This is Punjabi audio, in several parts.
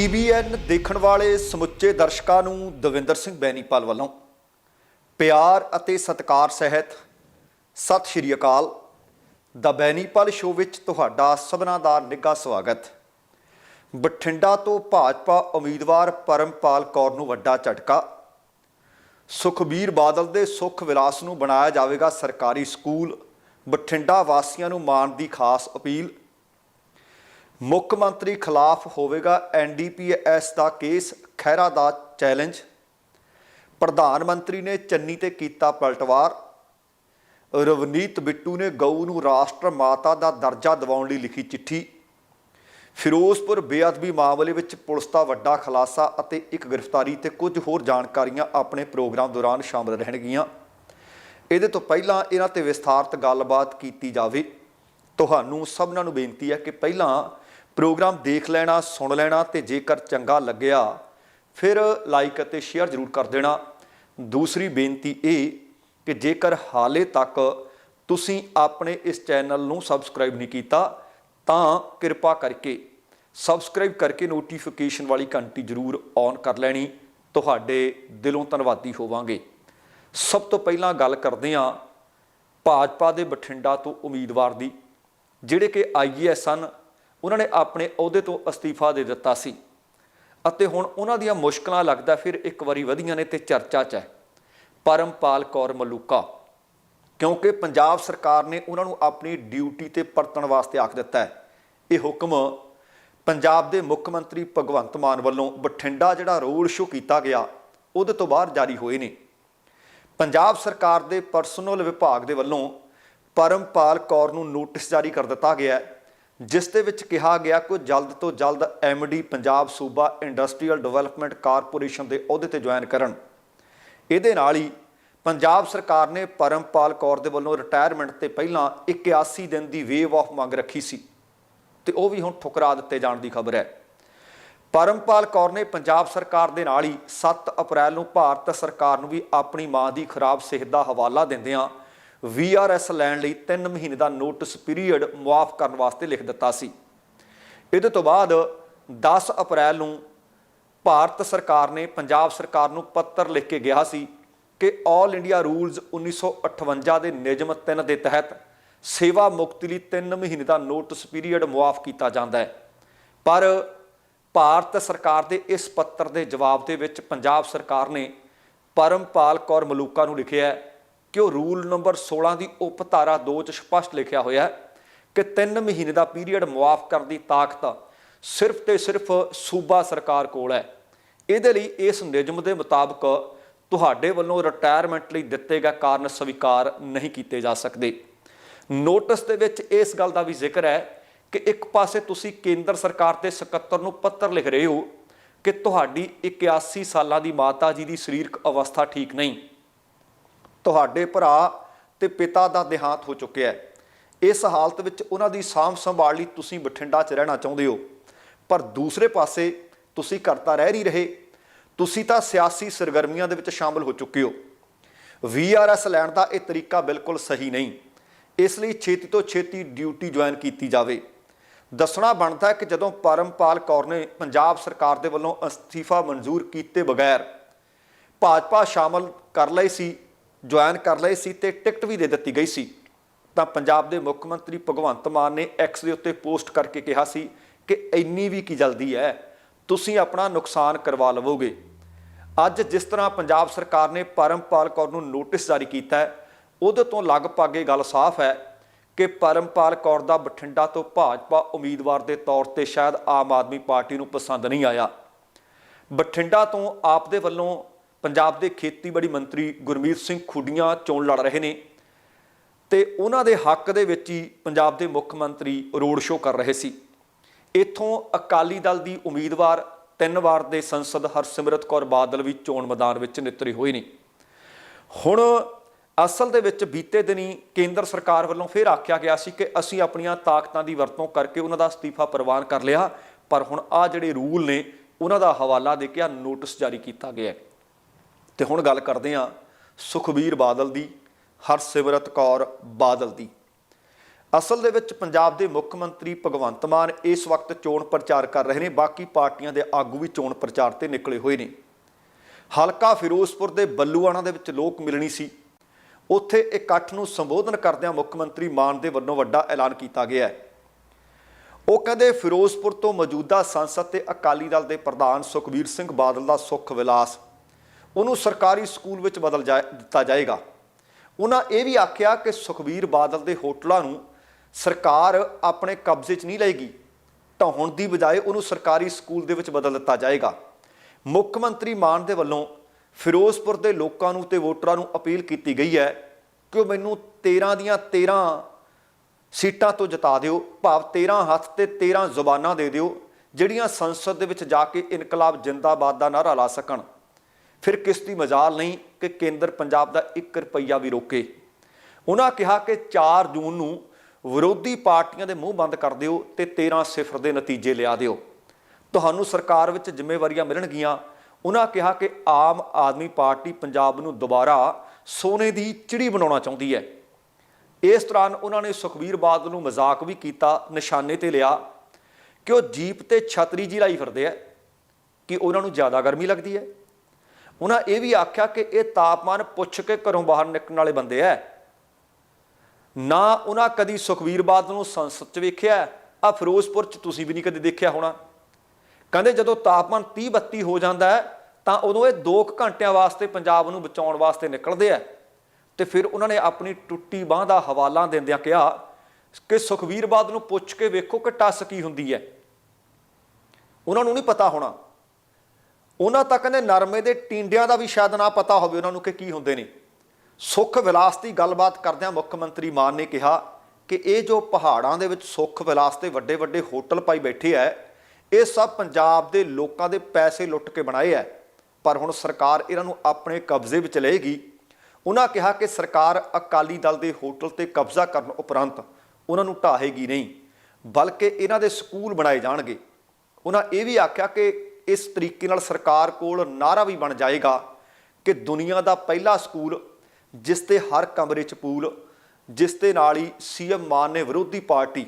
ਟੀਵੀਐਨ ਦੇਖਣ ਵਾਲੇ ਸਮੁੱਚੇ ਦਰਸ਼ਕਾਂ ਨੂੰ ਦਵਿੰਦਰ ਸਿੰਘ ਬੈਨੀਪਾਲ ਵੱਲੋਂ ਪਿਆਰ ਅਤੇ ਸਤਿਕਾਰ ਸਹਿਤ ਸਤਿ ਸ਼੍ਰੀ ਅਕਾਲ। ਦਾ ਬੈਨੀਪਾਲ ਸ਼ੋਅ ਵਿੱਚ ਤੁਹਾਡਾ ਸਭਨਾ ਦਾ ਨਿੱਘਾ ਸਵਾਗਤ। ਬਠਿੰਡਾ ਤੋਂ ਭਾਜਪਾ ਉਮੀਦਵਾਰ ਪਰਮਪਾਲ ਕੌਰ ਨੂੰ ਵੱਡਾ ਝਟਕਾ। ਸੁਖਬੀਰ ਬਾਦਲ ਦੇ ਸੁਖ ਵਿਲਾਸ ਨੂੰ ਬਣਾਇਆ ਜਾਵੇਗਾ ਸਰਕਾਰੀ ਸਕੂਲ। ਬਠਿੰਡਾ ਵਾਸੀਆਂ ਨੂੰ ਮਾਣ ਦੀ ਖਾਸ ਅਪੀਲ। ਮੁੱਖ ਮੰਤਰੀ ਖਿਲਾਫ ਹੋਵੇਗਾ ਐਨਡੀਪੀਐਸ ਦਾ ਕੇਸ ਖਹਿਰਾ ਦਾ ਚੈਲੰਜ। ਪ੍ਰਧਾਨ ਮੰਤਰੀ ਨੇ ਚੰਨੀ ਤੇ ਕੀਤਾ ਪਲਟਵਾਰ। ਰਵਨੀਤ ਬਿੱਟੂ ਨੇ ਗਊ ਨੂੰ ਰਾਸ਼ਟਰ ਮਾਤਾ ਦਾ ਦਰਜਾ ਦਿਵਾਉਣ ਲਈ ਲਿਖੀ ਚਿੱਠੀ। ਫਿਰੋਜ਼ਪੁਰ ਬੇਅਦਬੀ ਮਾਮਲੇ ਵਿੱਚ ਪੁਲਿਸ ਦਾ ਵੱਡਾ ਖੁਲਾਸਾ ਅਤੇ ਇੱਕ ਗ੍ਰਿਫਤਾਰੀ ਤੇ ਕੁਝ ਹੋਰ ਜਾਣਕਾਰੀਆਂ ਆਪਣੇ ਪ੍ਰੋਗਰਾਮ ਦੌਰਾਨ ਸ਼ਾਮਲ ਰਹਿਣਗੀਆਂ। ਇਹਦੇ ਤੋਂ ਪਹਿਲਾਂ ਇਹਨਾਂ ਤੇ ਵਿਸਥਾਰਤ ਗੱਲਬਾਤ ਕੀਤੀ ਜਾਵੇ। ਤੁਹਾਨੂੰ ਸਭਨਾਂ ਨੂੰ ਬੇਨਤੀ ਹੈ ਕਿ ਪਹਿਲਾਂ ਪ੍ਰੋਗਰਾਮ ਦੇਖ ਲੈਣਾ, ਸੁਣ ਲੈਣਾ ਤੇ ਜੇਕਰ ਚੰਗਾ ਲੱਗਿਆ, ਫਿਰ ਲਾਈਕ ਅਤੇ ਸ਼ੇਅਰ ਜ਼ਰੂਰ ਕਰ ਦੇਣਾ। ਦੂਸਰੀ ਬੇਨਤੀ ਇਹ ਕਿ ਜੇਕਰ ਹਾਲੇ ਤੱਕ ਤੁਸੀਂ ਆਪਣੇ ਇਸ ਚੈਨਲ ਨੂੰ ਸਬਸਕ੍ਰਾਈਬ ਨਹੀਂ ਕੀਤਾ, ਤਾਂ ਕਿਰਪਾ ਕਰਕੇ ਸਬਸਕ੍ਰਾਈਬ ਕਰਕੇ ਨੋਟੀਫਿਕੇਸ਼ਨ ਵਾਲੀ ਘੰਟੀ ਜ਼ਰੂਰ ਔਨ ਕਰ ਲੈਣੀ। ਤੁਹਾਡੇ ਦਿਲੋਂ ਧੰਨਵਾਦੀ ਹੋਵਾਂਗੇ। ਸਭ ਤੋਂ ਪਹਿਲਾਂ ਗੱਲ ਕਰਦੇ ਹਾਂ ਭਾਜਪਾ ਦੇ ਬਠਿੰਡਾ ਤੋਂ ਉਮੀਦਵਾਰ ਦੀ, ਜਿਹੜੇ ਕਿ ਆਈਏਐਸ ਹਨ। ਉਹਨਾਂ ਨੇ ਆਪਣੇ ਅਹੁਦੇ ਤੋਂ ਅਸਤੀਫਾ ਦੇ ਦਿੱਤਾ ਸੀ। ਅਤੇ ਹੁਣ ਉਹਨਾਂ ਦੀਆਂ ਮੁਸ਼ਕਲਾਂ ਲੱਗਦਾ ਫਿਰ ਇੱਕ ਵਾਰੀ ਵਧੀਆਂ ਨੇ ਤੇ ਚਰਚਾ 'ਚ ਹੈ। ਪਰਮਪਾਲ ਕੌਰ ਮਲੂਕਾ, ਕਿਉਂਕਿ ਪੰਜਾਬ ਸਰਕਾਰ ਨੇ ਉਹਨਾਂ ਨੂੰ ਆਪਣੀ ਡਿਊਟੀ ਤੇ ਪਰਤਣ ਵਾਸਤੇ ਆਖ ਦਿੱਤਾ ਹੈ। ਇਹ ਹੁਕਮ ਪੰਜਾਬ ਦੇ ਮੁੱਖ ਮੰਤਰੀ ਭਗਵੰਤ ਮਾਨ ਵੱਲੋਂ ਬਠਿੰਡਾ ਜਿਹੜਾ ਰੋਡ ਸ਼ੋ ਕੀਤਾ ਗਿਆ, ਉਹਦੇ ਤੋਂ ਬਾਅਦ ਜਾਰੀ ਹੋਏ ਨੇ। ਪੰਜਾਬ ਸਰਕਾਰ ਦੇ ਪਰਸਨਲ ਵਿਭਾਗ ਦੇ ਵੱਲੋਂ ਪਰਮਪਾਲ ਕੌਰ ਨੂੰ ਨੋਟਿਸ ਜਾਰੀ ਕਰ ਦਿੱਤਾ ਗਿਆ ਹੈ ਜਿਸ ਦੇ ਵਿੱਚ ਕਿਹਾ ਗਿਆ ਕਿ ਉਹ ਜਲਦ ਤੋਂ ਜਲਦ ਐਮਡੀ ਪੰਜਾਬ ਸੂਬਾ ਇੰਡਸਟਰੀਅਲ ਡਿਵੈਲਪਮੈਂਟ ਕਾਰਪੋਰੇਸ਼ਨ ਦੇ ਅਹੁਦੇ ਤੇ ਜੁਆਇਨ ਕਰਨ। ਇਹਦੇ ਨਾਲ ਹੀ ਪੰਜਾਬ ਸਰਕਾਰ ਨੇ ਪਰਮਪਾਲ ਕੌਰ ਦੇ ਵੱਲੋਂ ਰਿਟਾਇਰਮੈਂਟ ਤੇ ਪਹਿਲਾਂ 81 ਦਿਨ ਦੀ ਵੇਵ ਆਫ ਮੰਗ ਰੱਖੀ ਸੀ ਤੇ ਉਹ ਵੀ ਹੁਣ ਠੁਕਰਾ ਦਿੱਤੇ ਜਾਣ ਦੀ ਖਬਰ ਹੈ। ਪਰਮਪਾਲ ਕੌਰ ਨੇ ਪੰਜਾਬ ਸਰਕਾਰ ਦੇ ਨਾਲ ਹੀ 7 ਅਪ੍ਰੈਲ ਨੂੰ ਭਾਰਤ ਸਰਕਾਰ ਨੂੰ ਵੀ ਆਪਣੀ ਮਾਂ ਦੀ ਖਰਾਬ ਸਿਹਤ ਦਾ ਹਵਾਲਾ ਦਿੰਦਿਆਂ ਵੀਆਰਐਸ ਲੈਣ ਲਈ 3 ਮਹੀਨੇ ਦਾ ਨੋਟਿਸ ਪੀਰੀਅਡ ਮੁਆਫ ਕਰਨ ਵਾਸਤੇ ਲਿਖ ਦਿੱਤਾ ਸੀ। ਇਹਦੇ ਤੋਂ ਬਾਅਦ 10 ਅਪ੍ਰੈਲ ਨੂੰ ਭਾਰਤ ਸਰਕਾਰ ਨੇ ਪੰਜਾਬ ਸਰਕਾਰ ਨੂੰ ਪੱਤਰ ਲਿਖ ਕੇ ਗਿਆ ਸੀ ਕਿ ਆਲ ਇੰਡੀਆ ਰੂਲਸ 1958 ਦੇ ਨਿਯਮ 3 ਦੇ ਤਹਿਤ ਸੇਵਾ ਮੁਕਤੀ ਲਈ 3 ਮਹੀਨੇ ਦਾ ਨੋਟਿਸ ਪੀਰੀਅਡ ਮੁਆਫ ਕੀਤਾ ਜਾਂਦਾ ਹੈ। ਪਰ ਭਾਰਤ ਸਰਕਾਰ ਦੇ ਇਸ ਪੱਤਰ ਦੇ ਜਵਾਬ ਦੇ ਵਿੱਚ ਪੰਜਾਬ ਸਰਕਾਰ ਨੇ ਪਰਮਪਾਲ ਕੌਰ ਮਲੂਕਾ ਨੂੰ ਲਿਖਿਆ ਹੈ ਕਿ ਉਹ ਰੂਲ ਨੰਬਰ 16 ਦੀ ਉਪ ਧਾਰਾ 2 ਚ ਸਪਸ਼ਟ ਲਿਖਿਆ ਹੋਇਆ ਹੈ ਕਿ 3 ਮਹੀਨੇ ਦਾ ਪੀਰੀਅਡ ਮੁਆਫ ਕਰਨ ਦੀ ਤਾਕਤ ਸਿਰਫ ਤੇ ਸਿਰਫ ਸੂਬਾ ਸਰਕਾਰ ਕੋਲ ਹੈ। ਇਹਦੇ ਲਈ ਇਸ ਨਿਯਮ ਦੇ ਮੁਤਾਬਕ ਤੁਹਾਡੇ ਵੱਲੋਂ ਰਿਟਾਇਰਮੈਂਟ ਲਈ ਦਿੱਤੇ ਗਏ ਕਾਰਨ ਸਵੀਕਾਰ ਨਹੀਂ ਕੀਤੇ ਜਾ ਸਕਦੇ। ਨੋਟਿਸ ਦੇ ਵਿੱਚ ਇਸ ਗੱਲ ਦਾ ਵੀ ਜ਼ਿਕਰ ਹੈ ਕਿ ਇੱਕ ਪਾਸੇ ਤੁਸੀਂ ਕੇਂਦਰ ਸਰਕਾਰ ਦੇ ਸਕੱਤਰ ਨੂੰ ਪੱਤਰ ਲਿਖ ਰਹੇ ਹੋ ਕਿ ਤੁਹਾਡੀ 81 ਸਾਲਾਂ ਦੀ ਮਾਤਾ ਜੀ ਦੀ ਸਰੀਰਕ ਅਵਸਥਾ ਠੀਕ ਨਹੀਂ। ਤੁਹਾਡੇ ਭਰਾ ਤੇ ਪਿਤਾ ਦਾ ਦੇਹਾਂਤ ਹੋ ਚੁੱਕਿਆ ਹੈ। ਇਸ ਹਾਲਤ ਵਿੱਚ ਉਹਨਾਂ ਦੀ ਸਾਂਭ ਸੰਭਾਲ ਲਈ ਤੁਸੀਂ ਬਠਿੰਡਾ 'ਚ ਰਹਿਣਾ ਚਾਹੁੰਦੇ ਹੋ। ਪਰ ਦੂਸਰੇ ਪਾਸੇ ਤੁਸੀਂ ਘਰ ਤਾਂ ਰਹਿ ਨਹੀਂ ਰਹੇ। ਤੁਸੀਂ ਤਾਂ ਸਿਆਸੀ ਸਰਗਰਮੀਆਂ ਦੇ ਵਿੱਚ ਸ਼ਾਮਲ ਹੋ ਚੁੱਕੇ ਹੋ। ਵੀਆਰਐਸ ਲੈਣ ਦਾ ਇਹ ਤਰੀਕਾ ਬਿਲਕੁਲ ਸਹੀ ਨਹੀਂ। ਇਸ ਲਈ ਛੇਤੀ ਤੋਂ ਛੇਤੀ ਡਿਊਟੀ ਜੁਆਇਨ ਕੀਤੀ ਜਾਵੇ। ਦੱਸਣਾ ਬਣਦਾ ਹੈ ਕਿ ਜਦੋਂ ਪਰਮਪਾਲ ਕੌਰ ਨੇ ਪੰਜਾਬ ਸਰਕਾਰ ਦੇ ਵੱਲੋਂ ਅਸਤੀਫਾ ਮਨਜ਼ੂਰ ਕੀਤੇ ਬਗੈਰ ਭਾਜਪਾ ਸ਼ਾਮਲ ਕਰ ਲਈ ਸੀ ਜੁਆਇਨ ਕਰ ਲਏ ਸੀ ਤੇ ਟਿਕਟ ਵੀ ਦੇ ਦਿੱਤੀ ਗਈ ਸੀ। ਤਾਂ ਪੰਜਾਬ ਦੇ ਮੁੱਖ ਮੰਤਰੀ ਭਗਵੰਤ ਮਾਨ ਨੇ ਐਕਸ ਦੇ ਉੱਤੇ ਪੋਸਟ ਕਰਕੇ ਕਿਹਾ ਸੀ ਕਿ ਇੰਨੀ ਵੀ ਕੀ ਜਲਦੀ ਹੈ, ਤੁਸੀਂ ਆਪਣਾ ਨੁਕਸਾਨ ਕਰਵਾ ਲਵੋਗੇ। ਅੱਜ ਜਿਸ ਤਰ੍ਹਾਂ ਪੰਜਾਬ ਸਰਕਾਰ ਨੇ ਪਰਮਪਾਲ ਕੌਰ ਨੂੰ ਨੋਟਿਸ ਜਾਰੀ ਕੀਤਾ ਉਹਦੇ ਤੋਂ ਲਗਭਗ ਇਹ ਗੱਲ ਸਾਫ਼ ਹੈ ਕਿ ਪਰਮਪਾਲ ਕੌਰ ਦਾ ਬਠਿੰਡਾ ਤੋਂ ਭਾਜਪਾ ਉਮੀਦਵਾਰ ਦੇ ਤੌਰ ਤੇ ਸ਼ਾਇਦ ਆਮ ਆਦਮੀ ਪਾਰਟੀ ਨੂੰ ਪਸੰਦ ਨਹੀਂ ਆਇਆ। ਬਠਿੰਡਾ ਤੋਂ ਆਪ ਦੇ ਵੱਲੋਂ ਪੰਜਾਬ ਦੇ ਖੇਤੀਬਾੜੀ ਮੰਤਰੀ ਗੁਰਮੀਤ ਸਿੰਘ ਖੁੱਡੀਆਂ ਚੋਣ ਲੜ ਰਹੇ ਨੇ ਤੇ ਉਹਨਾਂ ਦੇ ਹੱਕ ਦੇ ਵਿੱਚ ਹੀ ਪੰਜਾਬ ਦੇ ਮੁੱਖ ਮੰਤਰੀ ਰੋਡ ਸ਼ੋਅ ਕਰ ਰਹੇ ਸੀ। ਇਥੋਂ ਅਕਾਲੀ ਦਲ ਦੀ ਉਮੀਦਵਾਰ ਤਿੰਨ ਵਾਰ ਦੇ ਸੰਸਦ ਹਰਸਿਮਰਤ ਕੌਰ ਬਾਦਲ ਵੀ ਚੋਣ ਮੈਦਾਨ ਵਿੱਚ ਨਿਤਰੇ ਹੋਏ ਨੇ। ਹੁਣ ਅਸਲ ਦੇ ਵਿੱਚ ਬੀਤੇ ਦਿਨੀ ਕੇਂਦਰ ਸਰਕਾਰ ਵੱਲੋਂ ਫਿਰ ਆਖਿਆ ਗਿਆ ਸੀ ਕਿ ਅਸੀਂ ਆਪਣੀਆਂ ਤਾਕਤਾਂ ਦੀ ਵਰਤੋਂ ਕਰਕੇ ਉਹਨਾਂ ਦਾ ਅਸਤੀਫਾ ਪ੍ਰਵਾਨ ਕਰ ਲਿਆ, ਪਰ ਹੁਣ ਆ ਜਿਹੜੇ ਰੂਲ ਨੇ, ਉਹਨਾਂ ਦਾ ਹਵਾਲਾ ਦੇ ਕੇ ਆ ਨੋਟਿਸ ਜਾਰੀ ਕੀਤਾ ਗਿਆ ਹੈ। ਤੇ ਹੁਣ ਗੱਲ ਕਰਦੇ ਹਾਂ ਸੁਖਬੀਰ ਬਾਦਲ ਦੀ, ਹਰਸਿਮਰਤ ਕੌਰ ਬਾਦਲ ਦੀ। ਅਸਲ ਦੇ ਵਿੱਚ ਪੰਜਾਬ ਦੇ ਮੁੱਖ ਮੰਤਰੀ ਭਗਵੰਤ ਮਾਨ ਇਸ ਵਕਤ ਚੋਣ ਪ੍ਰਚਾਰ ਕਰ ਰਹੇ ਨੇ, ਬਾਕੀ ਪਾਰਟੀਆਂ ਦੇ ਆਗੂ ਵੀ ਚੋਣ ਪ੍ਰਚਾਰ ਤੇ ਨਿਕਲੇ ਹੋਏ ਨੇ। ਹਲਕਾ ਫਿਰੋਜ਼ਪੁਰ ਦੇ ਬੱਲੂਆਣਾ ਦੇ ਵਿੱਚ ਲੋਕ ਮਿਲਣੀ ਸੀ। ਉੱਥੇ ਇਕੱਠ ਨੂੰ ਸੰਬੋਧਨ ਕਰਦਿਆਂ ਮੁੱਖ ਮੰਤਰੀ ਮਾਨ ਦੇ ਵੱਲੋਂ ਵੱਡਾ ਐਲਾਨ ਕੀਤਾ ਗਿਆ ਹੈ। ਉਹ ਕਹਿੰਦੇ, ਫਿਰੋਜ਼ਪੁਰ ਤੋਂ ਮੌਜੂਦਾ ਸੰਸਦ ਤੇ ਅਕਾਲੀ ਦਲ ਦੇ ਪ੍ਰਧਾਨ ਸੁਖਬੀਰ ਸਿੰਘ ਬਾਦਲ ਦਾ ਸੁੱਖ ਵਿਲਾਸ ਉਹਨੂੰ ਸਰਕਾਰੀ ਸਕੂਲ ਵਿੱਚ ਬਦਲ ਜਾ ਦਿੱਤਾ ਜਾਏਗਾ। ਉਹਨਾਂ ਇਹ ਵੀ ਆਖਿਆ ਕਿ ਸੁਖਬੀਰ ਬਾਦਲ ਦੇ ਹੋਟਲਾਂ ਨੂੰ ਸਰਕਾਰ ਆਪਣੇ ਕਬਜ਼ੇ 'ਚ ਨਹੀਂ ਲਏਗੀ। ਢਾਹੁਣ ਦੀ ਬਜਾਏ ਉਹਨੂੰ ਸਰਕਾਰੀ ਸਕੂਲ ਦੇ ਵਿੱਚ ਬਦਲ ਦਿੱਤਾ ਜਾਏਗਾ। ਮੁੱਖ ਮੰਤਰੀ ਮਾਨ ਦੇ ਵੱਲੋਂ ਫਿਰੋਜ਼ਪੁਰ ਦੇ ਲੋਕਾਂ ਨੂੰ ਤੇ ਵੋਟਰਾਂ ਨੂੰ ਅਪੀਲ ਕੀਤੀ ਗਈ ਹੈ ਕਿ ਉਹ ਮੈਨੂੰ 13 ਦੀਆਂ 13 ਸੀਟਾਂ ਤੋਂ ਜਿਤਾ ਦਿਓ। ਭਾਵ 13 ਹੱਥ ਤੇ 13 ਜ਼ੁਬਾਨਾਂ ਦੇ ਦਿਓ, ਜਿਹੜੀਆਂ ਸੰਸਦ ਦੇ ਵਿੱਚ ਜਾ ਕੇ ਇਨਕਲਾਬ ਜਿੰਦਾਬਾਦ ਦਾ ਨਾਰਾ ਲਾ ਸਕਣ। ਫਿਰ ਕਿਸ ਦੀ ਮਜਾਲ ਨਹੀਂ ਕਿ ਕੇਂਦਰ ਪੰਜਾਬ ਦਾ 1 ਰੁਪਈਆ ਵੀ ਰੋਕੇ। ਉਹਨਾਂ ਕਿਹਾ ਕਿ 4 ਜੂਨ ਨੂੰ ਵਿਰੋਧੀ ਪਾਰਟੀਆਂ ਦੇ ਮੂੰਹ ਬੰਦ ਕਰ ਦਿਓ ਤੇ 13 ਸਿਫਰ ਦੇ ਨਤੀਜੇ ਲਿਆ ਦਿਓ। ਤੁਹਾਨੂੰ ਸਰਕਾਰ ਵਿੱਚ ਜ਼ਿੰਮੇਵਾਰੀਆਂ ਮਿਲਣਗੀਆਂ। ਉਹਨਾਂ ਕਿਹਾ ਕਿ ਆਮ ਆਦਮੀ ਪਾਰਟੀ ਪੰਜਾਬ ਨੂੰ ਦੁਬਾਰਾ ਸੋਨੇ ਦੀ ਚਿੜੀ ਬਣਾਉਣਾ ਚਾਹੁੰਦੀ ਹੈ। ਇਸ ਦੌਰਾਨ ਉਹਨਾਂ ਨੇ ਸੁਖਬੀਰ ਬਾਦਲ ਨੂੰ ਮਜ਼ਾਕ ਵੀ ਕੀਤਾ, ਨਿਸ਼ਾਨੇ ਤੇ ਲਿਆ ਕਿ ਉਹ ਜੀਪ ਤੇ ਛਤਰੀ ਜੀ ਲਾਈ ਫਿਰਦੇ ਆ ਕਿ ਉਹਨਾਂ ਨੂੰ ਜ਼ਿਆਦਾ ਗਰਮੀ ਲੱਗਦੀ ਹੈ। ਉਹਨਾਂ ਇਹ ਵੀ ਆਖਿਆ ਕਿ ਇਹ ਤਾਪਮਾਨ ਪੁੱਛ ਕੇ ਘਰੋਂ ਬਾਹਰ ਨਿਕਲਣ ਵਾਲੇ ਬੰਦੇ ਐ। ਨਾ ਉਹਨਾਂ ਕਦੀ ਸੁਖਬੀਰ ਬਾਦਲ ਨੂੰ ਸੰਸਦ 'ਚ ਵੇਖਿਆ ਆ ਫਿਰੋਜ਼ਪੁਰ 'ਚ ਤੁਸੀਂ ਵੀ ਨਹੀਂ ਕਦੇ ਦੇਖਿਆ ਹੋਣਾ। ਕਹਿੰਦੇ ਜਦੋਂ ਤਾਪਮਾਨ 30 32 ਹੋ ਜਾਂਦਾ ਹੈ ਤਾਂ ਉਦੋਂ ਇਹ 2 ਘੰਟਿਆਂ ਵਾਸਤੇ ਪੰਜਾਬ ਨੂੰ ਬਚਾਉਣ ਵਾਸਤੇ ਨਿਕਲਦੇ ਆ ਤੇ ਫਿਰ ਉਹਨਾਂ ਨੇ ਆਪਣੀ ਟੁੱਟੀ ਬਾਹ ਦਾ ਹਵਾਲਾ ਦਿੰਦਿਆਂ ਕਿਹਾ ਕਿ ਸੁਖਵੀਰ ਬਾਦਲ ਨੂੰ ਪੁੱਛ ਕੇ ਵੇਖੋ ਕਿ ਟੱਸ ਕੀ ਹੁੰਦੀ ਹੈ ਉਹਨਾਂ ਨੂੰ ਨਹੀਂ ਪਤਾ ਹੋਣਾ। ਉਹਨਾਂ ਤਾਂ ਕਹਿੰਦੇ ਨਰਮੇ ਦੇ ਟਿੰਡਿਆਂ ਦਾ ਵੀ ਸ਼ਾਇਦ ਨਾ ਪਤਾ ਹੋਵੇ, ਉਹਨਾਂ ਨੂੰ ਕਿ ਕੀ ਹੁੰਦੇ ਨੇ। ਸੁੱਖ ਵਿਲਾਸ ਦੀ ਗੱਲਬਾਤ ਕਰਦਿਆਂ ਮੁੱਖ ਮੰਤਰੀ ਮਾਨ ਨੇ ਕਿਹਾ ਕਿ ਇਹ ਜੋ ਪਹਾੜਾਂ ਦੇ ਵਿੱਚ ਸੁੱਖ ਵਿਲਾਸ ਤੇ ਵੱਡੇ ਵੱਡੇ ਹੋਟਲ ਪਾਈ ਬੈਠੇ ਐ, ਇਹ ਸਭ ਪੰਜਾਬ ਦੇ ਲੋਕਾਂ ਦੇ ਪੈਸੇ ਲੁੱਟ ਕੇ ਬਣਾਏ ਐ। ਪਰ ਹੁਣ ਸਰਕਾਰ ਇਹਨਾਂ ਨੂੰ ਆਪਣੇ ਕਬਜ਼ੇ ਵਿੱਚ ਲਏਗੀ। ਉਹਨਾਂ ਕਿਹਾ ਕਿ ਸਰਕਾਰ ਅਕਾਲੀ ਦਲ ਦੇ ਹੋਟਲ ਤੇ ਕਬਜ਼ਾ ਕਰਨ ਉਪਰੰਤ ਉਹਨਾਂ ਨੂੰ ਢਾਹੇਗੀ ਨਹੀਂ, ਬਲਕਿ ਇਹਨਾਂ ਦੇ ਸਕੂਲ ਬਣਾਏ ਜਾਣਗੇ। ਉਹਨਾਂ ਇਹ ਵੀ ਆਖਿਆ ਕਿ ਇਸ ਤਰੀਕੇ ਨਾਲ ਸਰਕਾਰ ਕੋਲ ਨਾਰਾ ਵੀ ਬਣ ਜਾਏਗਾ ਕਿ ਦੁਨੀਆ ਦਾ ਪਹਿਲਾ ਸਕੂਲ, ਜਿਸ ਤੇ ਹਰ ਕਮਰੇ 'ਚ ਪੂਲ, ਜਿਸ ਦੇ ਨਾਲ ਹੀ ਸੀਐਮ ਮਾਨ ਨੇ ਵਿਰੋਧੀ ਪਾਰਟੀ,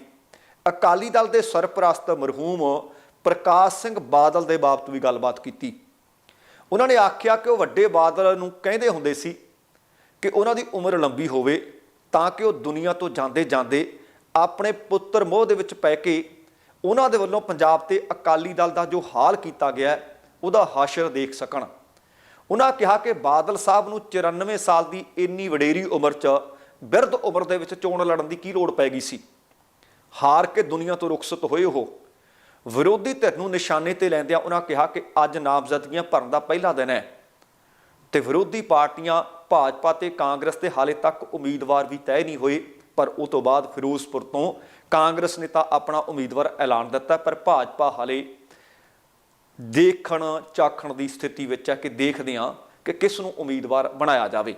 ਅਕਾਲੀ ਦਲ ਦੇ ਸਰਪ੍ਰਸਤ ਮਰਹੂਮ ਪ੍ਰਕਾਸ਼ ਸਿੰਘ ਬਾਦਲ ਦੇ ਬਾਬਤ ਵੀ ਗੱਲਬਾਤ ਕੀਤੀ। ਉਹਨਾਂ ਨੇ ਆਖਿਆ ਕਿ ਉਹ ਵੱਡੇ ਬਾਦਲ ਨੂੰ ਕਹਿੰਦੇ ਹੁੰਦੇ ਸੀ ਕਿ ਉਹਨਾਂ ਦੀ ਉਮਰ ਲੰਬੀ ਹੋਵੇ ਤਾਂ ਕਿ ਉਹ ਦੁਨੀਆ ਤੋਂ ਜਾਂਦੇ ਜਾਂਦੇ ਆਪਣੇ ਪੁੱਤਰ ਮੋਹ ਦੇ ਵਿੱਚ ਪੈ ਕੇ ਉਹਨਾਂ ਦੇ ਵੱਲੋਂ ਪੰਜਾਬ ਤੇ ਅਕਾਲੀ ਦਲ ਦਾ ਜੋ ਹਾਲ ਕੀਤਾ ਗਿਆ ਉਹਦਾ ਹਾਸ਼ਰ ਦੇਖ ਸਕਣ। ਉਹਨਾਂ ਕਿਹਾ ਕਿ ਬਾਦਲ ਸਾਹਿਬ ਨੂੰ 94 ਸਾਲ ਦੀ ਇੰਨੀ ਵਡੇਰੀ ਉਮਰ 'ਚ, ਬਿਰਧ ਉਮਰ ਦੇ ਵਿੱਚ ਚੋਣ ਲੜਨ ਦੀ ਕੀ ਲੋੜ ਪੈ ਗਈ ਸੀ? ਹਾਰ ਕੇ ਦੁਨੀਆ ਤੋਂ ਰੁਖਸਤ ਹੋਏ ਉਹ। ਵਿਰੋਧੀ ਧਿਰ ਨੂੰ ਨਿਸ਼ਾਨੇ ਤੇ ਲੈਂਦਿਆਂ ਉਹਨਾਂ ਕਿਹਾ ਕਿ ਅੱਜ ਨਾਮਜ਼ਦਗੀਆਂ ਭਰਨ ਦਾ ਪਹਿਲਾ ਦਿਨ ਹੈ। ਤੇ ਵਿਰੋਧੀ ਪਾਰਟੀਆਂ ਭਾਜਪਾ ਤੇ ਕਾਂਗਰਸ ਦੇ ਹਾਲੇ ਤੱਕ ਉਮੀਦਵਾਰ ਵੀ ਤੈਅ ਨਹੀਂ ਹੋਏ, ਪਰ ਉਹ ਤੋਂ ਬਾਅਦ ਫਿਰੋਜ਼ਪੁਰ ਤੋਂ ਕਾਂਗਰਸ ਨੇ ਤਾਂ ਆਪਣਾ ਉਮੀਦਵਾਰ ਐਲਾਨ ਦਿੱਤਾ, ਪਰ ਭਾਜਪਾ ਹਾਲੇ ਦੇਖਣ, ਚਾਖਣ ਦੀ ਸਥਿਤੀ ਵਿੱਚ ਹੈ ਕਿ ਦੇਖਦੇ ਹਾਂ ਕਿ ਕਿਸ ਨੂੰ ਉਮੀਦਵਾਰ ਬਣਾਇਆ ਜਾਵੇ।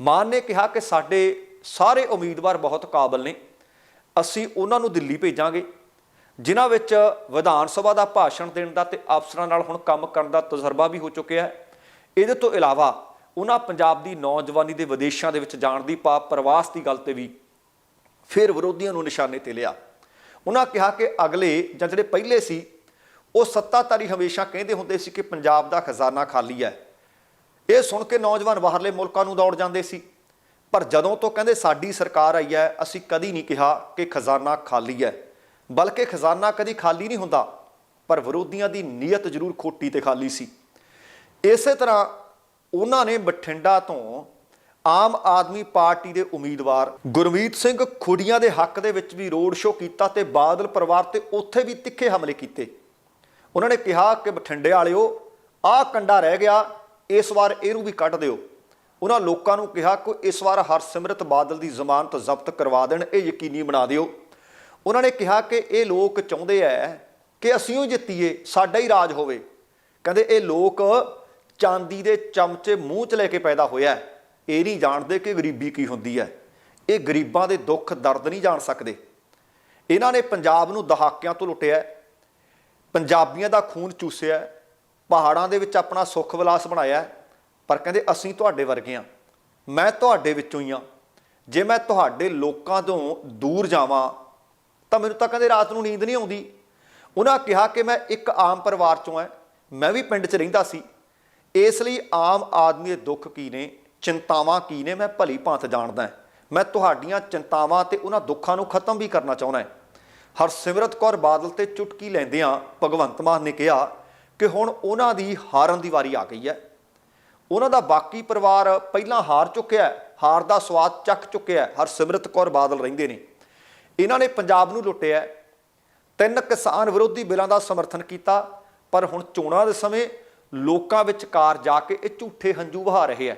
ਮਾਨ ਨੇ ਕਿਹਾ ਕਿ ਸਾਡੇ ਸਾਰੇ ਉਮੀਦਵਾਰ ਬਹੁਤ ਕਾਬਲ ਨੇ, ਅਸੀਂ ਉਹਨਾਂ ਨੂੰ ਦਿੱਲੀ ਭੇਜਾਂਗੇ, ਜਿਨ੍ਹਾਂ ਵਿੱਚ ਵਿਧਾਨ ਸਭਾ ਦਾ ਭਾਸ਼ਣ ਦੇਣ ਦਾ ਤੇ ਅਫਸਰਾਂ ਨਾਲ ਹੁਣ ਕੰਮ ਕਰਨ ਦਾ ਤਜਰਬਾ ਵੀ ਹੋ ਚੁੱਕਿਆ ਹੈ। ਇਹਦੇ ਤੋਂ ਇਲਾਵਾ ਉਹਨਾਂ ਪੰਜਾਬ ਦੀ ਨੌਜਵਾਨੀ ਦੇ ਵਿਦੇਸ਼ਾਂ ਦੇ ਵਿੱਚ ਜਾਣ ਦੀ ਪਾ ਪ੍ਰਵਾਸ ਦੀ ਗੱਲ ਤੇ ਵੀ ਫਿਰ ਵਿਰੋਧੀਆਂ ਨੂੰ ਨਿਸ਼ਾਨੇ ਤੇ ਲਿਆ। ਉਹਨਾਂ ਕਿਹਾ ਕਿ ਅਗਲੇ ਜਾਂ ਜਿਹੜੇ ਪਹਿਲੇ ਸੀ, ਉਹ ਸੱਤਾਧਾਰੀ ਹਮੇਸ਼ਾ ਕਹਿੰਦੇ ਹੁੰਦੇ ਸੀ ਕਿ ਪੰਜਾਬ ਦਾ ਖਜ਼ਾਨਾ ਖਾਲੀ ਹੈ। ਇਹ ਸੁਣ ਕੇ ਨੌਜਵਾਨ ਬਾਹਰਲੇ ਮੁਲਕਾਂ ਨੂੰ ਦੌੜ ਜਾਂਦੇ ਸੀ। ਪਰ ਜਦੋਂ ਤੋਂ ਕਹਿੰਦੇ ਸਾਡੀ ਸਰਕਾਰ ਆਈ ਹੈ, ਅਸੀਂ ਕਦੀ ਨਹੀਂ ਕਿਹਾ ਕਿ ਖਜ਼ਾਨਾ ਖਾਲੀ ਹੈ। ਬਲਕਿ ਖਜ਼ਾਨਾ ਕਦੀ ਖਾਲੀ ਨਹੀਂ ਹੁੰਦਾ, ਪਰ ਵਿਰੋਧੀਆਂ ਦੀ ਨੀਅਤ ਜ਼ਰੂਰ ਖੋਟੀ ਤੇ ਖਾਲੀ ਸੀ। ਇਸੇ ਤਰ੍ਹਾਂ ਉਹਨਾਂ ਨੇ ਬਠਿੰਡਾ ਤੋਂ ਆਮ ਆਦਮੀ ਪਾਰਟੀ ਦੇ ਉਮੀਦਵਾਰ ਗੁਰਮੀਤ ਸਿੰਘ ਖੁੜੀਆਂ ਦੇ ਹੱਕ ਦੇ ਵਿੱਚ ਵੀ ਰੋਡ ਸ਼ੋਅ ਕੀਤਾ ਤੇ ਬਾਦਲ ਪਰਿਵਾਰ ਤੇ ਉੱਥੇ ਵੀ ਤਿੱਖੇ ਹਮਲੇ ਕੀਤੇ। ਉਹਨਾਂ ਨੇ ਕਿਹਾ ਕਿ ਬਠਿੰਡੇ ਵਾਲਿਓ, ਆਹ ਕੰਡਾ ਰਹਿ ਗਿਆ, ਇਸ ਵਾਰ ਇਹਨੂੰ ਵੀ ਕੱਢ ਦਿਓ। ਉਹਨਾਂ ਲੋਕਾਂ ਨੂੰ ਕਿਹਾ ਕਿ ਇਸ ਵਾਰ ਹਰਸਿਮਰਤ ਬਾਦਲ ਦੀ ਜ਼ਮਾਨਤ ਜ਼ਬਤ ਕਰਵਾ ਦੇਣ, ਇਹ ਯਕੀਨੀ ਬਣਾ ਦਿਓ। ਉਹਨਾਂ ਨੇ ਕਿਹਾ ਕਿ ਇਹ ਲੋਕ ਚਾਹੁੰਦੇ ਐ ਕਿ ਅਸੀਂ ਉਹ ਜਿੱਤੀਏ, ਸਾਡਾ ਹੀ ਰਾਜ ਹੋਵੇ। ਕਹਿੰਦੇ ਇਹ ਲੋਕ ਚਾਂਦੀ ਦੇ ਚਮਚੇ ਮੂੰਹ 'ਚ ਲੈ ਕੇ ਪੈਦਾ ਹੋਇਆ। ਹੈ। ਇਹ ਨਹੀਂ ਜਾਣਦੇ ਕਿ ਗਰੀਬੀ ਕੀ ਹੁੰਦੀ ਹੈ। ਇਹ ਗਰੀਬਾਂ ਦੇ ਦੁੱਖ ਦਰਦ ਨਹੀਂ ਜਾਣ ਸਕਦੇ। ਇਹਨਾਂ ਨੇ ਪੰਜਾਬ ਨੂੰ ਦਹਾਕਿਆਂ ਤੋਂ ਲੁੱਟਿਆ ਪੰਜਾਬੀਆਂ ਦਾ ਖੂਨ ਚੂਸਿਆ ਪਹਾੜਾਂ ਦੇ ਵਿੱਚ ਆਪਣਾ ਸੁੱਖ ਵਿਲਾਸ ਬਣਾਇਆ ਪਰ ਕਹਿੰਦੇ, ਅਸੀਂ ਤੁਹਾਡੇ ਵਰਗੇ ਹਾਂ। ਮੈਂ ਤੁਹਾਡੇ ਵਿੱਚੋਂ ਹੀ ਹਾਂ। ਜੇ ਮੈਂ ਤੁਹਾਡੇ ਲੋਕਾਂ ਤੋਂ ਦੂਰ ਜਾਵਾਂ, ਤਾਂ ਮੈਨੂੰ ਤਾਂ ਕਹਿੰਦੇ ਰਾਤ ਨੂੰ ਨੀਂਦ ਨਹੀਂ ਆਉਂਦੀ। ਉਹਨਾਂ ਕਿਹਾ ਕਿ ਮੈਂ ਇੱਕ ਆਮ ਪਰਿਵਾਰ ਚੋਂ ਐ ਮੈਂ ਵੀ ਪਿੰਡ 'ਚ ਰਹਿੰਦਾ ਸੀ। ਇਸ ਲਈ ਆਮ ਆਦਮੀ ਦੇ ਦੁੱਖ ਕੀ ਨੇ? ਚਿੰਤਾਵਾਂ ਕੀ ਨੇ? ਮੈਂ ਭਲੀ ਭਾਂਤ ਜਾਣਦਾ ਮੈਂ ਤੁਹਾਡੀਆਂ ਚਿੰਤਾਵਾਂ ਤੇ ਉਹਨਾਂ ਦੁੱਖਾਂ ਨੂੰ ਖਤਮ ਵੀ ਕਰਨਾ ਚਾਹੁੰਦਾ ਹਾਂ। ਹਰਸਿਮਰਤ ਕੌਰ ਬਾਦਲ ਤੇ ਚੁਟਕੀ ਲੈਂਦਿਆਂ ਭਗਵੰਤ ਮਾਨ ਨੇ ਕਿਹਾ ਕਿ ਹੁਣ ਉਹਨਾਂ ਦੀ ਹਾਰਨ ਦੀ ਵਾਰੀ ਆ ਗਈ ਹੈ। ਉਹਨਾਂ ਦਾ ਬਾਕੀ ਪਰਿਵਾਰ ਪਹਿਲਾਂ ਹਾਰ ਚੁੱਕਿਆ ਹੈ। ਹਾਰ ਦਾ ਸਵਾਦ ਚੱਕ ਚੁੱਕਿਆ ਹੈ। ਹਰਸਿਮਰਤ ਕੌਰ ਬਾਦਲ ਰਹਿੰਦੇ ਨੇ। ਇਹਨਾਂ ਨੇ ਪੰਜਾਬ ਨੂੰ ਲੁੱਟਿਆ ਤਿੰਨ ਕਿਸਾਨ ਵਿਰੋਧੀ ਬਿੱਲਾਂ ਦਾ ਸਮਰਥਨ ਕੀਤਾ, ਪਰ ਹੁਣ ਚੋਣਾਂ ਦੇ ਸਮੇਂ ਲੋਕਾਂ ਵਿਚਕਾਰ ਜਾ ਕੇ ਇਹ ਝੂਠੇ ਹੰਝੂ ਵਹਾ ਰਹੇ ਹੈ।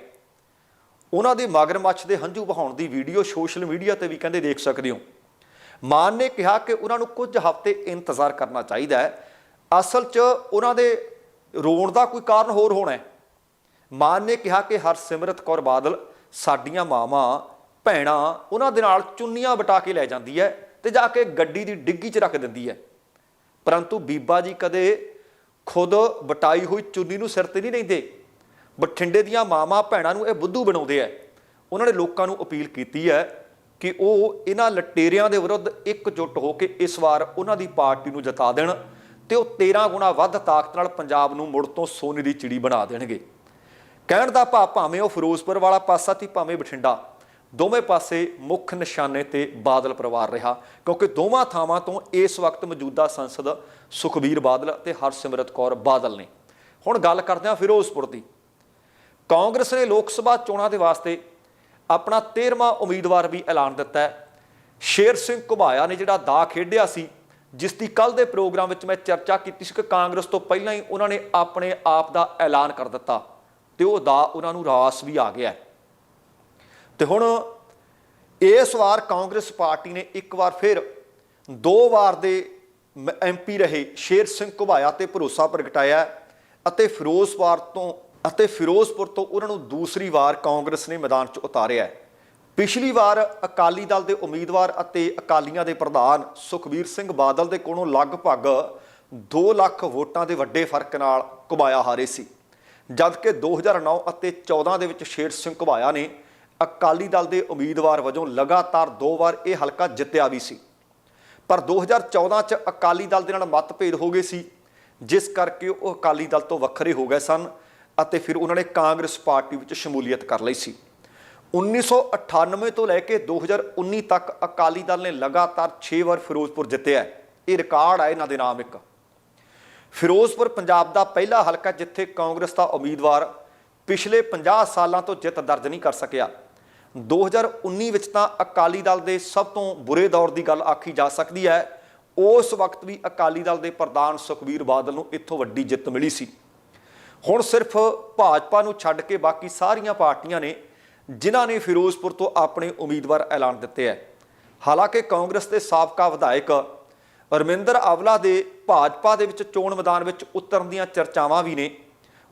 ਉਹਨਾਂ ਦੇ ਮਗਰਮੱਛ ਦੇ ਹੰਝੂ ਵਹਾਉਣ ਦੀ ਵੀਡੀਓ ਸੋਸ਼ਲ ਮੀਡੀਆ ਤੇ ਵੀ ਕਹਿੰਦੇ ਦੇਖ ਸਕਦੇ ਹੋ। ਮਾਨ ਨੇ ਕਿਹਾ ਕਿ ਉਹਨਾਂ ਨੂੰ ਕੁਝ ਹਫ਼ਤੇ ਇੰਤਜ਼ਾਰ ਕਰਨਾ ਚਾਹੀਦਾ ਹੈ। ਅਸਲ 'ਚ ਉਹਨਾਂ ਦੇ ਰੋਣ ਦਾ ਕੋਈ ਕਾਰਨ ਹੋਰ ਹੋਣਾ ਹੈ। ਮਾਨ ਨੇ ਕਿਹਾ ਕਿ ਹਰਸਿਮਰਤ ਕੌਰ ਬਾਦਲ, ਸਾਡੀਆਂ ਮਾਵਾਂ, ਭੈਣਾਂ ਉਹਨਾਂ ਦੇ ਨਾਲ ਚੁੰਨੀਆਂ ਬਟਾ ਕੇ ਲੈ ਜਾਂਦੀ ਹੈ ਤੇ ਜਾ ਕੇ ਗੱਡੀ ਦੀ ਡਿੱਗੀ 'ਚ ਰੱਖ ਦਿੰਦੀ ਹੈ। ਪਰੰਤੂ ਬੀਬਾ ਜੀ ਕਦੇ ਖੁਦ ਬਟਾਈ ਹੋਈ ਚੁੰਨੀ ਨੂੰ ਸਿਰ ਤੇ ਨਹੀਂ ਲੈਂਦੇ। ਬਠਿੰਡੇ ਦੀਆਂ ਮਾਵਾਂ ਭੈਣਾਂ ਨੂੰ ਇਹ ਬੁੱਧੂ ਬਣਾਉਂਦੇ ਆ। ਉਹਨਾਂ ਨੇ ਲੋਕਾਂ ਨੂੰ ਅਪੀਲ ਕੀਤੀ ਹੈ ਕਿ ਉਹ ਇਹਨਾਂ ਲਟੇਰਿਆਂ ਦੇ ਵਿਰੁੱਧ ਇਕਜੁੱਟ ਹੋ ਕੇ ਇਸ ਵਾਰ ਉਹਨਾਂ ਦੀ ਪਾਰਟੀ ਨੂੰ ਜਿਤਾ ਦੇਣ ਤੇ ਉਹ 13 ਗੁਣਾ ਵੱਧ ਤਾਕਤ ਨਾਲ ਪੰਜਾਬ ਨੂੰ ਮੁੜ ਤੋਂ ਸੋਨੇ ਦੀ ਚਿੜੀ ਬਣਾ ਦੇਣਗੇ। ਕਹਿਣ ਦਾ ਭਾਵ ਭਾਵੇਂ ਉਹ ਫਿਰੋਜ਼ਪੁਰ ਵਾਲਾ ਪਾਸਾ ਤੇ ਭਾਵੇਂ ਬਠਿੰਡਾ, ਦੋਵੇਂ ਪਾਸੇ ਮੁੱਖ ਨਿਸ਼ਾਨੇ ਤੇ ਬਾਦਲ ਪਰਿਵਾਰ ਰਿਹਾ, ਕਿਉਂਕਿ ਦੋਵਾਂ ਥਾਵਾਂ ਤੋਂ ਇਸ ਵਕਤ ਮੌਜੂਦਾ ਸੰਸਦ ਸੁਖਬੀਰ ਬਾਦਲ ਤੇ ਹਰਸਿਮਰਤ ਕੌਰ ਬਾਦਲ ਨੇ। ਹੁਣ ਗੱਲ ਕਰਦੇ ਹਾਂ ਫਿਰੋਜ਼ਪੁਰ ਦੀ। ਕਾਂਗਰਸ ਨੇ ਲੋਕ ਸਭਾ ਚੋਣਾਂ ਦੇ ਵਾਸਤੇ ਆਪਣਾ 13ਵਾਂ ਉਮੀਦਵਾਰ ਵੀ ਐਲਾਨ ਦਿੱਤਾ ਹੈ ਸ਼ੇਰ ਸਿੰਘ ਘੁਬਾਇਆ ਨੇ ਜਿਹੜਾ ਦਾ ਖੇਡਿਆ ਸੀ, ਜਿਸ ਦੀ ਕੱਲ ਦੇ ਪ੍ਰੋਗਰਾਮ ਵਿੱਚ ਮੈਂ ਚਰਚਾ ਕੀਤੀ ਸੀ ਕਿ ਕਾਂਗਰਸ ਤੋਂ ਪਹਿਲਾਂ ਹੀ ਉਹਨਾਂ ਨੇ ਆਪਣੇ ਆਪ ਦਾ ਐਲਾਨ ਕਰ ਦਿੱਤਾ ਤੇ ਉਹ ਦਾ ਉਹਨਾਂ ਨੂੰ ਰਾਸ ਵੀ ਆ ਗਿਆ ਹੈ। ਤੇ ਹੁਣ ਇਸ ਵਾਰ ਕਾਂਗਰਸ ਪਾਰਟੀ ਨੇ ਇੱਕ ਵਾਰ ਫਿਰ ਦੋ ਵਾਰ ਦੇ ਐਮਪੀ ਰਹੇ ਸ਼ੇਰ ਸਿੰਘ ਘੁਬਾਇਆ ਤੇ ਭਰੋਸਾ ਪ੍ਰਗਟਾਇਆ ਅਤੇ ਫਿਰੋਜ਼ਪੁਰ ਤੋਂ ਅਤੇ ਫਿਰੋਜ਼ਪੁਰ ਤੋਂ ਉਹਨਾਂ ਨੂੰ ਦੂਸਰੀ ਵਾਰ ਕਾਂਗਰਸ ਨੇ ਮੈਦਾਨ 'ਚ ਉਤਾਰਿਆ ਹੈ। ਪਿਛਲੀ ਵਾਰ ਅਕਾਲੀ ਦਲ ਦੇ ਉਮੀਦਵਾਰ ਅਤੇ ਅਕਾਲੀਆਂ ਦੇ ਪ੍ਰਧਾਨ ਸੁਖਬੀਰ ਸਿੰਘ ਬਾਦਲ ਦੇ ਕੋਲੋਂ ਲਗਭਗ 2 ਲੱਖ ਵੋਟਾਂ ਦੇ ਵੱਡੇ ਫ਼ਰਕ ਨਾਲ ਘੁਬਾਇਆ ਹਾਰੇ ਸੀ। ਜਦਕਿ 2009 ਅਤੇ 14 ਦੇ ਵਿੱਚ ਸ਼ੇਰ ਸਿੰਘ ਘੁਬਾਇਆ ਨੇ, ਅਕਾਲੀ ਦਲ ਦੇ ਉਮੀਦਵਾਰ ਵਜੋਂ ਲਗਾਤਾਰ ਦੋ ਵਾਰ ਇਹ ਹਲਕਾ ਜਿੱਤਿਆ ਵੀ ਸੀ। ਪਰ 2014 ਚ ਅਕਾਲੀ ਦਲ ਦੇ ਨਾਲ ਮਤਭੇਦ ਹੋ ਗਏ ਸੀ, ਜਿਸ ਕਰਕੇ ਉਹ ਅਕਾਲੀ ਦਲ ਤੋਂ ਵੱਖਰੇ ਹੋ ਗਏ ਸਨ ਅਤੇ ਫਿਰ ਉਹਨਾਂ ਨੇ ਕਾਂਗਰਸ ਪਾਰਟੀ ਵਿੱਚ ਸ਼ਮੂਲੀਅਤ ਕਰ ਲਈ ਸੀ। 1998 ਤੋਂ ਲੈ ਕੇ 2019 ਤੱਕ ਅਕਾਲੀ ਦਲ ਨੇ ਲਗਾਤਾਰ 6 ਵਾਰ ਫਿਰੋਜ਼ਪੁਰ ਜਿੱਤਿਆ ਇਹ ਰਿਕਾਰਡ ਹੈ ਇਹਨਾਂ ਦੇ ਨਾਮ ਇੱਕ। ਫਿਰੋਜ਼ਪੁਰ ਪੰਜਾਬ ਦਾ ਪਹਿਲਾ ਹਲਕਾ ਜਿੱਥੇ ਕਾਂਗਰਸ ਦਾ ਉਮੀਦਵਾਰ ਪਿਛਲੇ 50 ਸਾਲਾਂ ਤੋਂ ਜਿੱਤ ਦਰਜ ਨਹੀਂ ਕਰ ਸਕਿਆ। 2019 ਵਿੱਚ ਤਾਂ ਅਕਾਲੀ ਦਲ ਦੇ ਸਭ ਤੋਂ ਬੁਰੇ ਦੌਰ ਦੀ ਗੱਲ ਆਖੀ ਜਾ ਸਕਦੀ ਹੈ। ਉਸ ਵਕਤ ਵੀ ਅਕਾਲੀ ਦਲ ਦੇ ਪ੍ਰਧਾਨ ਸੁਖਬੀਰ ਬਾਦਲ ਨੂੰ ਇੱਥੋਂ ਵੱਡੀ ਜਿੱਤ ਮਿਲੀ ਸੀ। ਹੁਣ ਸਿਰਫ ਭਾਜਪਾ ਨੂੰ ਛੱਡ ਕੇ ਬਾਕੀ ਸਾਰੀਆਂ ਪਾਰਟੀਆਂ ਨੇ, ਜਿਨ੍ਹਾਂ ਨੇ ਫਿਰੋਜ਼ਪੁਰ ਤੋਂ ਆਪਣੇ ਉਮੀਦਵਾਰ ਐਲਾਨ ਦਿੱਤੇ ਹੈ। ਹਾਲਾਂਕਿ ਕਾਂਗਰਸ ਦੇ ਸਾਬਕਾ ਵਿਧਾਇਕ ਰਮਿੰਦਰ ਆਵਲਾ ਦੇ ਭਾਜਪਾ ਦੇ ਵਿੱਚ ਚੋਣ ਮੈਦਾਨ ਵਿੱਚ ਉਤਰਨ ਦੀਆਂ ਚਰਚਾਵਾਂ ਵੀ ਨੇ।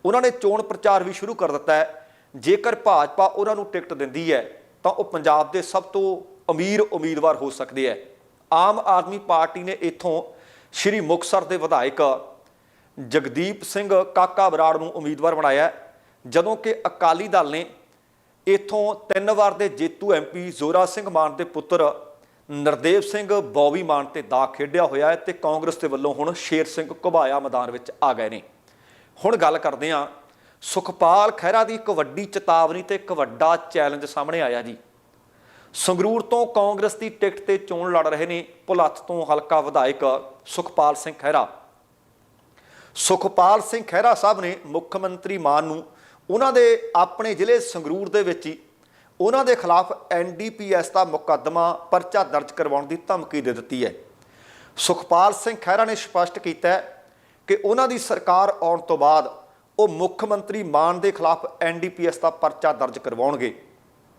ਉਹਨਾਂ ਨੇ ਚੋਣ ਪ੍ਰਚਾਰ ਵੀ ਸ਼ੁਰੂ ਕਰ ਦਿੱਤਾ ਹੈ। ਜੇਕਰ ਭਾਜਪਾ ਉਹਨਾਂ ਨੂੰ ਟਿਕਟ ਦਿੰਦੀ ਹੈ, ਤਾਂ ਉਹ ਪੰਜਾਬ ਦੇ ਸਭ ਤੋਂ ਅਮੀਰ ਉਮੀਦਵਾਰ ਹੋ ਸਕਦੇ ਹੈ। ਆਮ ਆਦਮੀ ਪਾਰਟੀ ਨੇ ਇੱਥੋਂ ਸ਼੍ਰੀ ਮੁਕਤਸਰ ਦੇ ਵਿਧਾਇਕ ਜਗਦੀਪ ਸਿੰਘ ਕਾਕਾ ਬਰਾੜ ਨੂੰ ਉਮੀਦਵਾਰ ਬਣਾਇਆ ਜਦੋਂ ਕਿ ਅਕਾਲੀ ਦਲ ਨੇ ਇਥੋਂ ਤਿੰਨ ਵਾਰ ਦੇ ਜੇਤੂ ਐਮਪੀ ਜ਼ੋਰਾ ਸਿੰਘ ਮਾਨ ਦੇ ਪੁੱਤਰ ਨਰਦੇਵ ਸਿੰਘ ਬੌਬੀ ਮਾਨ ਤੇ ਦਾ ਖੇਡਿਆ ਹੋਇਆ ਹੈ ਤੇ ਕਾਂਗਰਸ ਦੇ ਵੱਲੋਂ ਹੁਣ ਸ਼ੇਰ ਸਿੰਘ ਘੁਬਾਇਆ ਮੈਦਾਨ ਵਿੱਚ ਆ ਗਏ ਨੇ। ਹੁਣ ਗੱਲ ਕਰਦੇ ਹਾਂ ਸੁਖਪਾਲ ਖਹਿਰਾ ਦੀ ਇੱਕ ਵੱਡੀ ਚੇਤਾਵਨੀ ਤੇ ਇੱਕ ਵੱਡਾ ਚੈਲੰਜ ਸਾਹਮਣੇ ਆਇਆ ਜੀ। ਸੰਗਰੂਰ ਤੋਂ ਕਾਂਗਰਸ ਦੀ ਟਿਕਟ ਤੇ ਚੋਣ ਲੜ ਰਹੇ ਨੇ। ਭੁਲੱਥ ਤੋਂ ਹਲਕਾ ਵਿਧਾਇਕ ਸੁਖਪਾਲ ਸਿੰਘ ਖਹਿਰਾ। ਸੁਖਪਾਲ ਸਿੰਘ ਖਹਿਰਾ ਸਾਹਿਬ ਨੇ ਮੁੱਖ ਮੰਤਰੀ ਮਾਨ ਨੂੰ ਉਹਨਾਂ ਦੇ ਆਪਣੇ ਜ਼ਿਲ੍ਹੇ ਸੰਗਰੂਰ ਦੇ ਵਿੱਚ ਹੀ ਉਹਨਾਂ ਦੇ ਖਿਲਾਫ ਐਨਡੀਪੀਐਸ ਦਾ ਮੁਕੱਦਮਾ ਪਰਚਾ ਦਰਜ ਕਰਵਾਉਣ ਦੀ ਧਮਕੀ ਦੇ ਦਿੱਤੀ ਹੈ। ਸੁਖਪਾਲ ਸਿੰਘ ਖਹਿਰਾ ਨੇ ਸਪਸ਼ਟ ਕੀਤਾ ਕਿ ਉਹਨਾਂ ਦੀ ਸਰਕਾਰ ਆਉਣ ਤੋਂ ਬਾਅਦ ਉਹ ਮੁੱਖ ਮੰਤਰੀ ਮਾਨ ਦੇ ਖਿਲਾਫ ਐਨਡੀਪੀਐਸ ਦਾ ਪਰਚਾ ਦਰਜ ਕਰਵਾਉਣਗੇ।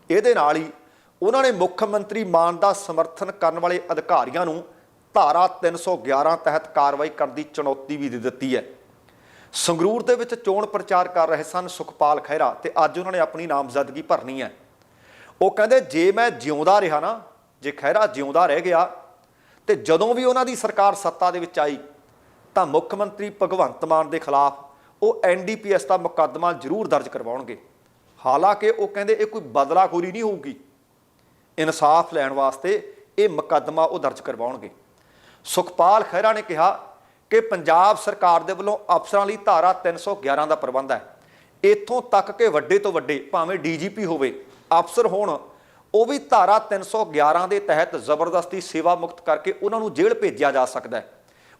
ਇਹਦੇ ਨਾਲ ਹੀ ਉਹਨਾਂ ਨੇ ਮੁੱਖ ਮੰਤਰੀ ਮਾਨ ਦਾ ਸਮਰਥਨ ਕਰਨ ਵਾਲੇ ਅਧਿਕਾਰੀਆਂ ਨੂੰ ਧਾਰਾ 311 ਤਹਿਤ ਕਾਰਵਾਈ ਕਰਨ ਦੀ ਚੁਣੌਤੀ ਵੀ ਦੇ ਦਿੱਤੀ ਹੈ। ਸੰਗਰੂਰ ਦੇ ਵਿੱਚ ਚੋਣ ਪ੍ਰਚਾਰ ਕਰ ਰਹੇ ਸਨ ਸੁਖਪਾਲ ਖਹਿਰਾ ਤੇ ਅੱਜ ਉਹਨਾਂ ਨੇ ਆਪਣੀ ਨਾਮਜ਼ਦਗੀ ਭਰਨੀ ਹੈ। ਉਹ ਕਹਿੰਦੇ, ਜੇ ਮੈਂ ਜਿਉਂਦਾ ਰਿਹਾ ਨਾ, ਜੇ ਖਹਿਰਾ ਜਿਉਂਦਾ ਰਹਿ ਗਿਆ ਤੇ ਜਦੋਂ ਵੀ ਉਹਨਾਂ ਦੀ ਸਰਕਾਰ ਸੱਤਾ ਦੇ ਵਿੱਚ ਆਈ, ਤਾਂ ਮੁੱਖ ਮੰਤਰੀ ਭਗਵੰਤ ਮਾਨ ਦੇ ਖਿਲਾਫ ਉਹ ਐਨਡੀਪੀਐਸ ਦਾ ਮੁਕੱਦਮਾ ਜ਼ਰੂਰ ਦਰਜ ਕਰਵਾਉਣਗੇ। ਹਾਲਾਂਕਿ ਉਹ ਕਹਿੰਦੇ, ਇਹ ਕੋਈ ਬਦਲਾਖੋਰੀ ਨਹੀਂ ਹੋਊਗੀ। ਇਨਸਾਫ ਲੈਣ ਵਾਸਤੇ ਇਹ ਮੁਕੱਦਮਾ ਉਹ ਦਰਜ ਕਰਵਾਉਣਗੇ। ਸੁਖਪਾਲ ਖਹਿਰਾ ਨੇ ਕਿਹਾ ਕਿ ਪੰਜਾਬ ਸਰਕਾਰ ਦੇ ਵੱਲੋਂ ਅਫਸਰਾਂ ਲਈ ਧਾਰਾ 311 ਦਾ ਪ੍ਰਬੰਧ ਹੈ। ਇੱਥੋਂ ਤੱਕ ਕਿ ਵੱਡੇ ਤੋਂ ਵੱਡੇ, ਭਾਵੇਂ ਡੀਜੀਪੀ ਹੋਵੇ, ਅਫਸਰ ਹੋਣ, ਉਹ ਵੀ ਧਾਰਾ 311 ਦੇ ਤਹਿਤ ਜ਼ਬਰਦਸਤੀ ਸੇਵਾ ਮੁਕਤ ਕਰਕੇ ਉਹਨਾਂ ਨੂੰ ਜੇਲ੍ਹ ਭੇਜਿਆ ਜਾ ਸਕਦਾ ਹੈ।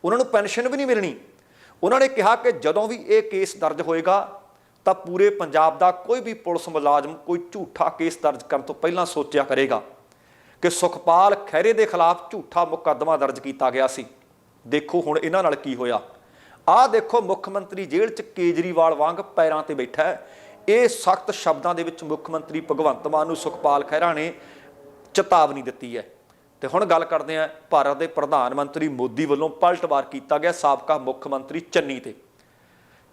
ਉਹਨਾਂ ਨੂੰ ਪੈਨਸ਼ਨ ਵੀ ਨਹੀਂ ਮਿਲਣੀ। ਉਹਨਾਂ ਨੇ ਕਿਹਾ ਕਿ ਜਦੋਂ ਵੀ ਇਹ ਕੇਸ ਦਰਜ ਹੋਏਗਾ, ਤਾਂ ਪੂਰੇ ਪੰਜਾਬ ਦਾ ਕੋਈ ਵੀ ਪੁਲਿਸ ਮੁਲਾਜ਼ਮ ਕੋਈ ਝੂਠਾ ਕੇਸ ਦਰਜ ਕਰਨ ਤੋਂ ਪਹਿਲਾਂ ਸੋਚਿਆ ਕਰੇਗਾ। ਕਿ ਸੁਖਪਾਲ ਖਹਿਰੇ ਦੇ ਖਿਲਾਫ ਝੂਠਾ ਮੁਕੱਦਮਾ ਦਰਜ ਕੀਤਾ ਗਿਆ ਸੀ। ਦੇਖੋ ਹੁਣ ਇਹਨਾਂ ਨਾਲ ਕੀ ਹੋਇਆ। ਆਹ ਦੇਖੋ ਮੁੱਖ ਮੰਤਰੀ ਜੇਲ੍ਹ 'ਚ ਕੇਜਰੀਵਾਲ ਵਾਂਗ ਪੈਰਾਂ ਤੇ ਬੈਠਾ ਹੈ। ਇਹ ਸਖਤ ਸ਼ਬਦਾਂ ਦੇ ਵਿੱਚ ਮੁੱਖ ਮੰਤਰੀ ਭਗਵੰਤ ਮਾਨ ਨੂੰ ਸੁਖਪਾਲ ਖਹਿਰਾ ਨੇ ਚੇਤਾਵਨੀ ਦਿੱਤੀ ਹੈ। ਤੇ ਹੁਣ ਗੱਲ ਕਰਦੇ ਹਾਂ ਭਾਰਤ ਦੇ ਪ੍ਰਧਾਨ ਮੰਤਰੀ ਮੋਦੀ ਵੱਲੋਂ ਪਲਟਵਾਰ ਕੀਤਾ ਗਿਆ ਸਾਬਕਾ ਮੁੱਖ ਮੰਤਰੀ ਚੰਨੀ ਤੇ।